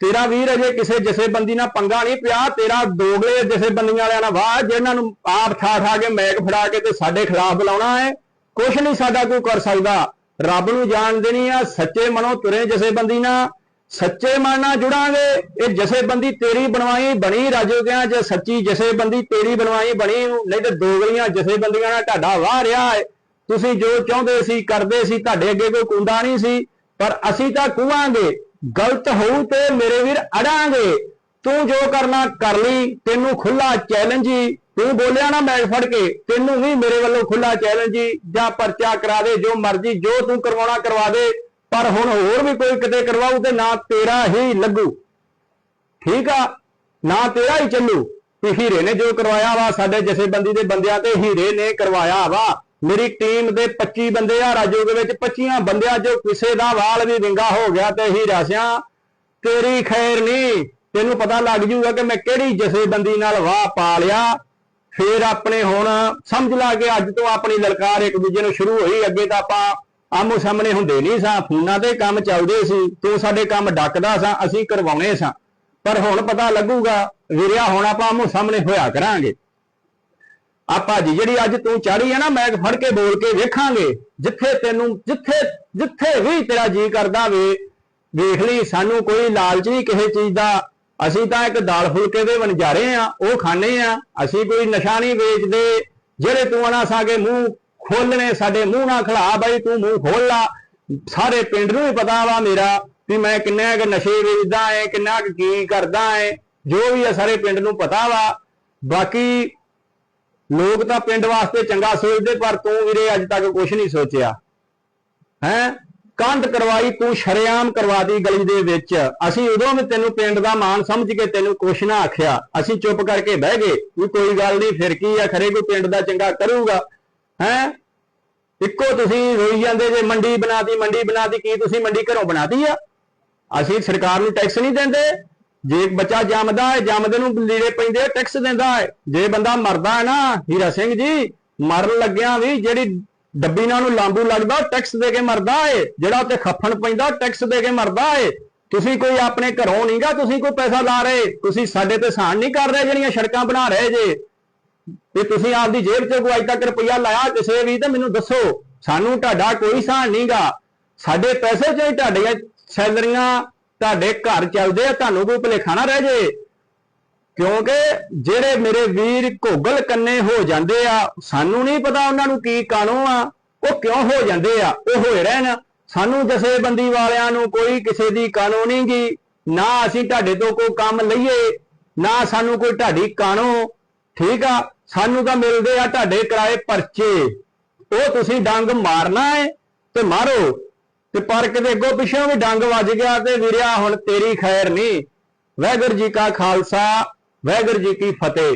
S1: ਤੇਰਾ ਵੀਰ ਅਜੇ ਕਿਸੇ ਜਥੇਬੰਦੀ ਨਾਲ ਪੰਗਾ ਨਹੀਂ ਪਿਆ, ਤੇਰਾ ਦੋਗਲੇ ਜਥੇਬੰਦੀਆਂ ਵਾਲਿਆਂ ਨਾਲ ਵਾਹ ਜਿਹਨਾਂ ਨੂੰ ਆਪ ਠਾ ਠਾ ਕੇ ਮੈਕ ਫੜਾ ਕੇ ਤੇ ਸਾਡੇ ਖਿਲਾਫ ਬੁਲਾਉਣਾ ਹੈ। ਕੁਛ ਨਹੀਂ ਸਾਡਾ ਕੋਈ ਕਰ ਸਕਦਾ। ਰੱਬ ਨੂੰ ਜਾਣ ਦੇਣੀ ਆ, ਸੱਚੇ ਮਨੋਂ ਤੁਰੇ ਜਥੇਬੰਦੀ ਨਾਲ। ਸੱਚੇ ਮਨ ਨਾਲ ਜੁੜਾਂਗੇ, ਇਹ ਜਥੇਬੰਦੀ ਤੇਰੀ ਬਣਵਾਈ ਬਣੀ, ਰਾਜੋਗਿਆਂ ਜੇ ਸੱਚੀ ਜਸੇਬੰਦੀ ਤੇਰੀ ਬਣਵਾਈ ਬਣੀ, ਨਹੀਂ ਤੇ ਦੋਗਲੀਆਂ ਜਥੇਬੰਦੀਆਂ ਨਾਲ ਢਾਡਾ ਵਾਹ ਰਿਹਾ ਹੈ ਤੁਸੀਂ ਜੋ ਚਾਹੁੰਦੇ ਸੀ, ਕਰਦੇ ਸੀ, ਤੁਹਾਡੇ ਅੱਗੇ ਕੋਈ ਕੁੰਡਾ ਨਹੀਂ ਸੀ, ਪਰ ਅਸੀਂ ਤਾਂ ਕੂਵਾਂਗੇ। ਗਲਤ ਹੋਊ ਤੇ ਮੇਰੇ ਵੀਰ ਅੜਾਂਗੇ। ਤੂੰ ਜੋ ਕਰਨਾ, ਕਰ ਲਈ, ਤੈਨੂੰ ਖੁੱਲਾ ਚੈਲੰਜ ਹੀ। ਤੂੰ ਬੋਲਿਆ ਨਾ ਮੈਂ ਫੜ ਕੇ, ਤੈਨੂੰ ਵੀ ਮੇਰੇ ਵੱਲੋਂ ਖੁੱਲਾ ਚੈਲੰਜ ਜੀ ਜਾਂ ਪਰਚਾ ਕਰਾ ਦੇ, ਜੋ ਮਰਜ਼ੀ, ਜੋ ਤੂੰ ਕਰਵਾਉਣਾ ਕਰਵਾ ਦੇ, ਪਰ ਹੁਣ ਹੋਰ ਵੀ ਕੋਈ ਕਿਤੇ ਕਰਵਾਊ ਤੇ ਨਾ ਤੇਰਾ ਹੀ ਲੱਗੂ। ਠੀਕ ਆ? ਨਾ ਤੇਰਾ ਹੀ ਚੱਲੂ। ਵੀ ਹੀਰੇ ਨੇ ਜੋ ਕਰਵਾਇਆ ਵਾ, ਸਾਡੇ ਜਥੇਬੰਦੀ ਦੇ ਬੰਦਿਆਂ ਤੇ ਹੀਰੇ ਨੇ ਕਰਵਾਇਆ ਵਾ। ਮੇਰੀ ਟੀਮ ਦੇ 25 ਬੰਦੇ ਆ ਰਾਜੋ ਦੇ ਵਿੱਚ 25 ਬੰਦਿਆਂ ਚੋਂ ਕਿਸੇ ਦਾ ਵਾਲ ਵੀ ਵਿੰਗਾ ਹੋ ਗਿਆ ਤੇ ਹੀਰਾ ਸਿਆ। ਤੇਰੀ ਖੈਰ ਨਹੀਂ ਤੈਨੂੰ ਪਤਾ ਲੱਗ ਜੂਗਾ ਕਿ ਮੈਂ ਕਿਹੜੀ ਜਥੇਬੰਦੀ ਨਾਲ ਵਾਹ ਪਾ ਲਿਆ। ਫੇਰ ਆਪਣੇ ਹੁਣ ਸਮਝ ਲਾ ਕੇ ਅੱਜ ਤੋਂ ਆਪਣੀ ਲਲਕਾਰ ਇੱਕ ਦੂਜੇ ਨੂੰ ਸ਼ੁਰੂ ਹੋਈ, ਅੱਗੇ ਤਾਂ ਆਪਾਂ ਆਮੋ ਸਾਹਮਣੇ ਹੁੰਦੇ ਨਹੀਂ ਸਾਂ, ਫੋਨਾਂ ਤੇ ਕੰਮ ਚੱਲਦੇ ਸੀ, ਤੂੰ ਸਾਡੇ ਕੰਮ ਡੱਕਦਾ ਸਾਂ, ਅਸੀਂ ਕਰਵਾਉਣੇ ਸਾਂ। ਪਰ ਹੁਣ ਪਤਾ ਲੱਗੂਗਾ, ਵੀਰਿਆ, ਹੁਣ ਆਪਾਂ ਆਮੋ ਸਾਹਮਣੇ ਹੋਇਆ ਕਰਾਂਗੇ। ਆਪਾਂ ਜੀ ਜਿਹੜੀ ਅੱਜ ਤੂੰ ਚੜੀ ਆ ਨਾ, ਮੈਂ ਫੜ ਕੇ ਬੋਲ ਕੇ ਵੇਖਾਂਗੇ, ਜਿੱਥੇ ਤੈਨੂੰ, ਜਿੱਥੇ ਜਿੱਥੇ ਵੀ ਤੇਰਾ ਜੀ ਕਰਦਾ ਵੇ, ਵੇਖ ਲਈ, ਸਾਨੂੰ ਕੋਈ ਲਾਲਚ ਨਹੀਂ ਕਿਸੇ ਚੀਜ਼ ਦਾ। ਅਸੀਂ ਤਾਂ ਇੱਕ ਦਾਲ ਫੁਲਕੇ ਦੇ ਵਣਜਾਰੇ ਆ, ਉਹ ਖਾਣੇ ਆ। ਅਸੀਂ ਕੋਈ ਨਸ਼ਾ ਨਹੀਂ ਵੇਚਦੇ। ਜਿਹੜੇ ਤੂੰ ਆਣਾ ਸਾਗੇ ਮੂੰਹ ਖੋਲਣੇ ਸਾਡੇ ਮੂੰਹ ਨਾ ਖਲਾ ਬਾਈ, ਤੂੰ ਮੂੰਹ ਖੋਲ ਲਾ। ਸਾਰੇ ਪਿੰਡ ਨੂੰ ਵੀ ਪਤਾ ਵਾ ਮੇਰਾ ਵੀ ਮੈਂ ਕਿੰਨਾ ਕੁ ਨਸ਼ੇ ਵੇਚਦਾ ਏ ਕਿੰਨਾ ਕੁ ਕੀ ਕਰਦਾ ਏ ਜੋ ਵੀ ਆ ਸਾਰੇ ਪਿੰਡ ਨੂੰ ਪਤਾ ਵਾ। ਬਾਕੀ ਲੋਕ ਤਾਂ ਪਿੰਡ ਵਾਸਤੇ ਚੰਗਾ ਸੋਚਦੇ, ਪਰ ਤੂੰ ਵੀਰੇ ਅੱਜ ਤੱਕ ਕੁਝ ਨਹੀਂ ਸੋਚਿਆ। ਹੈ? ਕੰਧ ਕਰਵਾਈ, ਤੂੰ ਸ਼ਰੇਆਮ ਕਰਵਾਦੀ ਗਲੀ ਦੇ ਵਿੱਚ। ਅਸੀਂ ਉਦੋਂ ਵੀ ਤੈਨੂੰ ਪਿੰਡ ਦਾ ਮਾਨ ਸਮਝ ਕੇ ਤੈਨੂੰ ਕੁਛ ਨਾ ਆਖਿਆ। ਅਸੀਂ ਚੁੱਪ ਕਰਕੇ ਬਹਿ ਗਏ ਵੀ ਕੋਈ ਗੱਲ ਨਹੀਂ, ਫਿਰ ਕੀ ਆ? ਖਰੇ ਕੋਈ ਪਿੰਡ ਦਾ ਚੰਗਾ ਕਰੂਗਾ। ਹੈ? ਇੱਕੋ ਤੁਸੀਂ ਰੋਈ ਜਾਂਦੇ ਜੇ ਮੰਡੀ ਬਣਾਤੀ ਮੰਡੀ ਬਣਾਤੀ, ਕੀ ਤੁਸੀਂ ਮੰਡੀ ਘਰੋਂ ਬਣਾਤੀ ਆ? ਅਸੀਂ ਸਰਕਾਰ ਨੂੰ ਟੈਕਸ ਨਹੀਂ ਦਿੰਦੇ। ਜੇ ਬੱਚਾ ਜੰਮਦਾ ਹੈ, ਜੰਮਦੇ ਨੂੰ ਲੀੜੇ ਪੈਂਦੇ ਟੈਕਸ ਦਿੰਦਾ ਹੈ। ਜੇ ਬੰਦਾ ਮਰਦਾ ਹੈ ਨਾ, ਹੀਰਾ ਸਿੰਘ ਜੀ, ਮਰਨ ਲੱਗਿਆ ਵੀ ਜਿਹੜੀ ਡੱਬੀ ਨਾਲ ਨੂੰ ਲਾਂਬੂ ਲੱਗਦਾ ਟੈਕਸ ਦੇ ਕੇ ਮਰਦਾ ਏ, ਜਿਹੜਾ ਉੱਤੇ ਖੱਫਣ ਪੈਂਦਾ ਟੈਕਸ ਦੇ ਕੇ ਮਰਦਾ ਏ। ਤੁਸੀਂ ਕੋਈ ਆਪਣੇ ਘਰੋਂ ਨਹੀਂਗਾ ਤੁਸੀਂ ਕੋਈ ਪੈਸਾ ਲਾ ਰਹੇ, ਤੁਸੀਂ ਸਾਡੇ ਤੇ ਸਾਨ ਨਹੀਂ ਕਰ ਰਹੇ ਜਿਹੜੀਆਂ ਸੜਕਾਂ ਬਣਾ ਰਹੇ ਜੇ। ਤੇ ਤੁਸੀਂ ਆਪਦੀ ਜੇਬ 'ਚ ਕੋਈ ਅੱਜ ਤੱਕ ਰੁਪਈਆ ਲਾਇਆ, ਕਿਸੇ ਵੀ ਤੇ ਮੈਨੂੰ ਦੱਸੋ, ਸਾਨੂੰ ਤੁਹਾਡਾ ਕੋਈ ਸਾਨ ਨਹੀਂਗਾ ਸਾਡੇ ਪੈਸੇ ਚ ਹੀ ਤੁਹਾਡੀਆਂ ਸੈਲਰੀਆਂ, ਤੁਹਾਡੇ ਘਰ ਚੱਲਦੇ ਆ, ਤੁਹਾਨੂੰ ਕੋਈ ਭੁਲੇਖਾ ਨਾ ਰਹਿ ਜੇ। ਕਿਉਂਕਿ ਜਿਹੜੇ ਮੇਰੇ ਵੀਰ ਘੋਗਲ ਕੰਨੇ ਹੋ ਜਾਂਦੇ ਆ, ਸਾਨੂੰ ਨਹੀਂ ਪਤਾ ਉਹਨਾਂ ਨੂੰ ਕੀ ਕਾਣੋ ਆ, ਉਹ ਕਿਉਂ ਹੋ ਜਾਂਦੇ ਆ, ਉਹ ਹੋਏ ਰਹਿਣ। ਸਾਨੂੰ ਜਥੇਬੰਦੀ ਵਾਲਿਆਂ ਨੂੰ ਕੋਈ ਕਿਸੇ ਦੀ ਕਾਨੂੰਨੀ ਗੀ। ਨਾ ਅਸੀਂ ਤੁਹਾਡੇ ਤੋਂ ਕੋਈ ਕੰਮ ਲਈਏ, ਨਾ ਸਾਨੂੰ ਕੋਈ ਢਾਡੀ ਕਾਣੋ। ਠੀਕ ਆ, ਸਾਨੂੰ ਤਾਂ ਮਿਲਦੇ ਆ ਤੁਹਾਡੇ ਕਿਰਾਏ ਪਰਚੇ। ਉਹ ਤੁਸੀਂ ਡੰਗ ਮਾਰਨਾ ਹੈ ਤੇ ਮਾਰੋ। ਤੇ ਪਰ ਕਿਤੇ ਅੱਗੋਂ ਪਿੱਛੋਂ ਵੀ ਡੰਗ ਵੱਜ ਗਿਆ ਤੇ ਵੀਰਿਆ, ਹੁਣ ਤੇਰੀ ਖੈਰ ਨਹੀਂ। ਵਾਹਿਗੁਰੂ ਜੀ ਕਾ ਖਾਲਸਾ ਵਾਹਿਗੁਰੂ ਜੀ ਕੀ ਫਤਿਹ।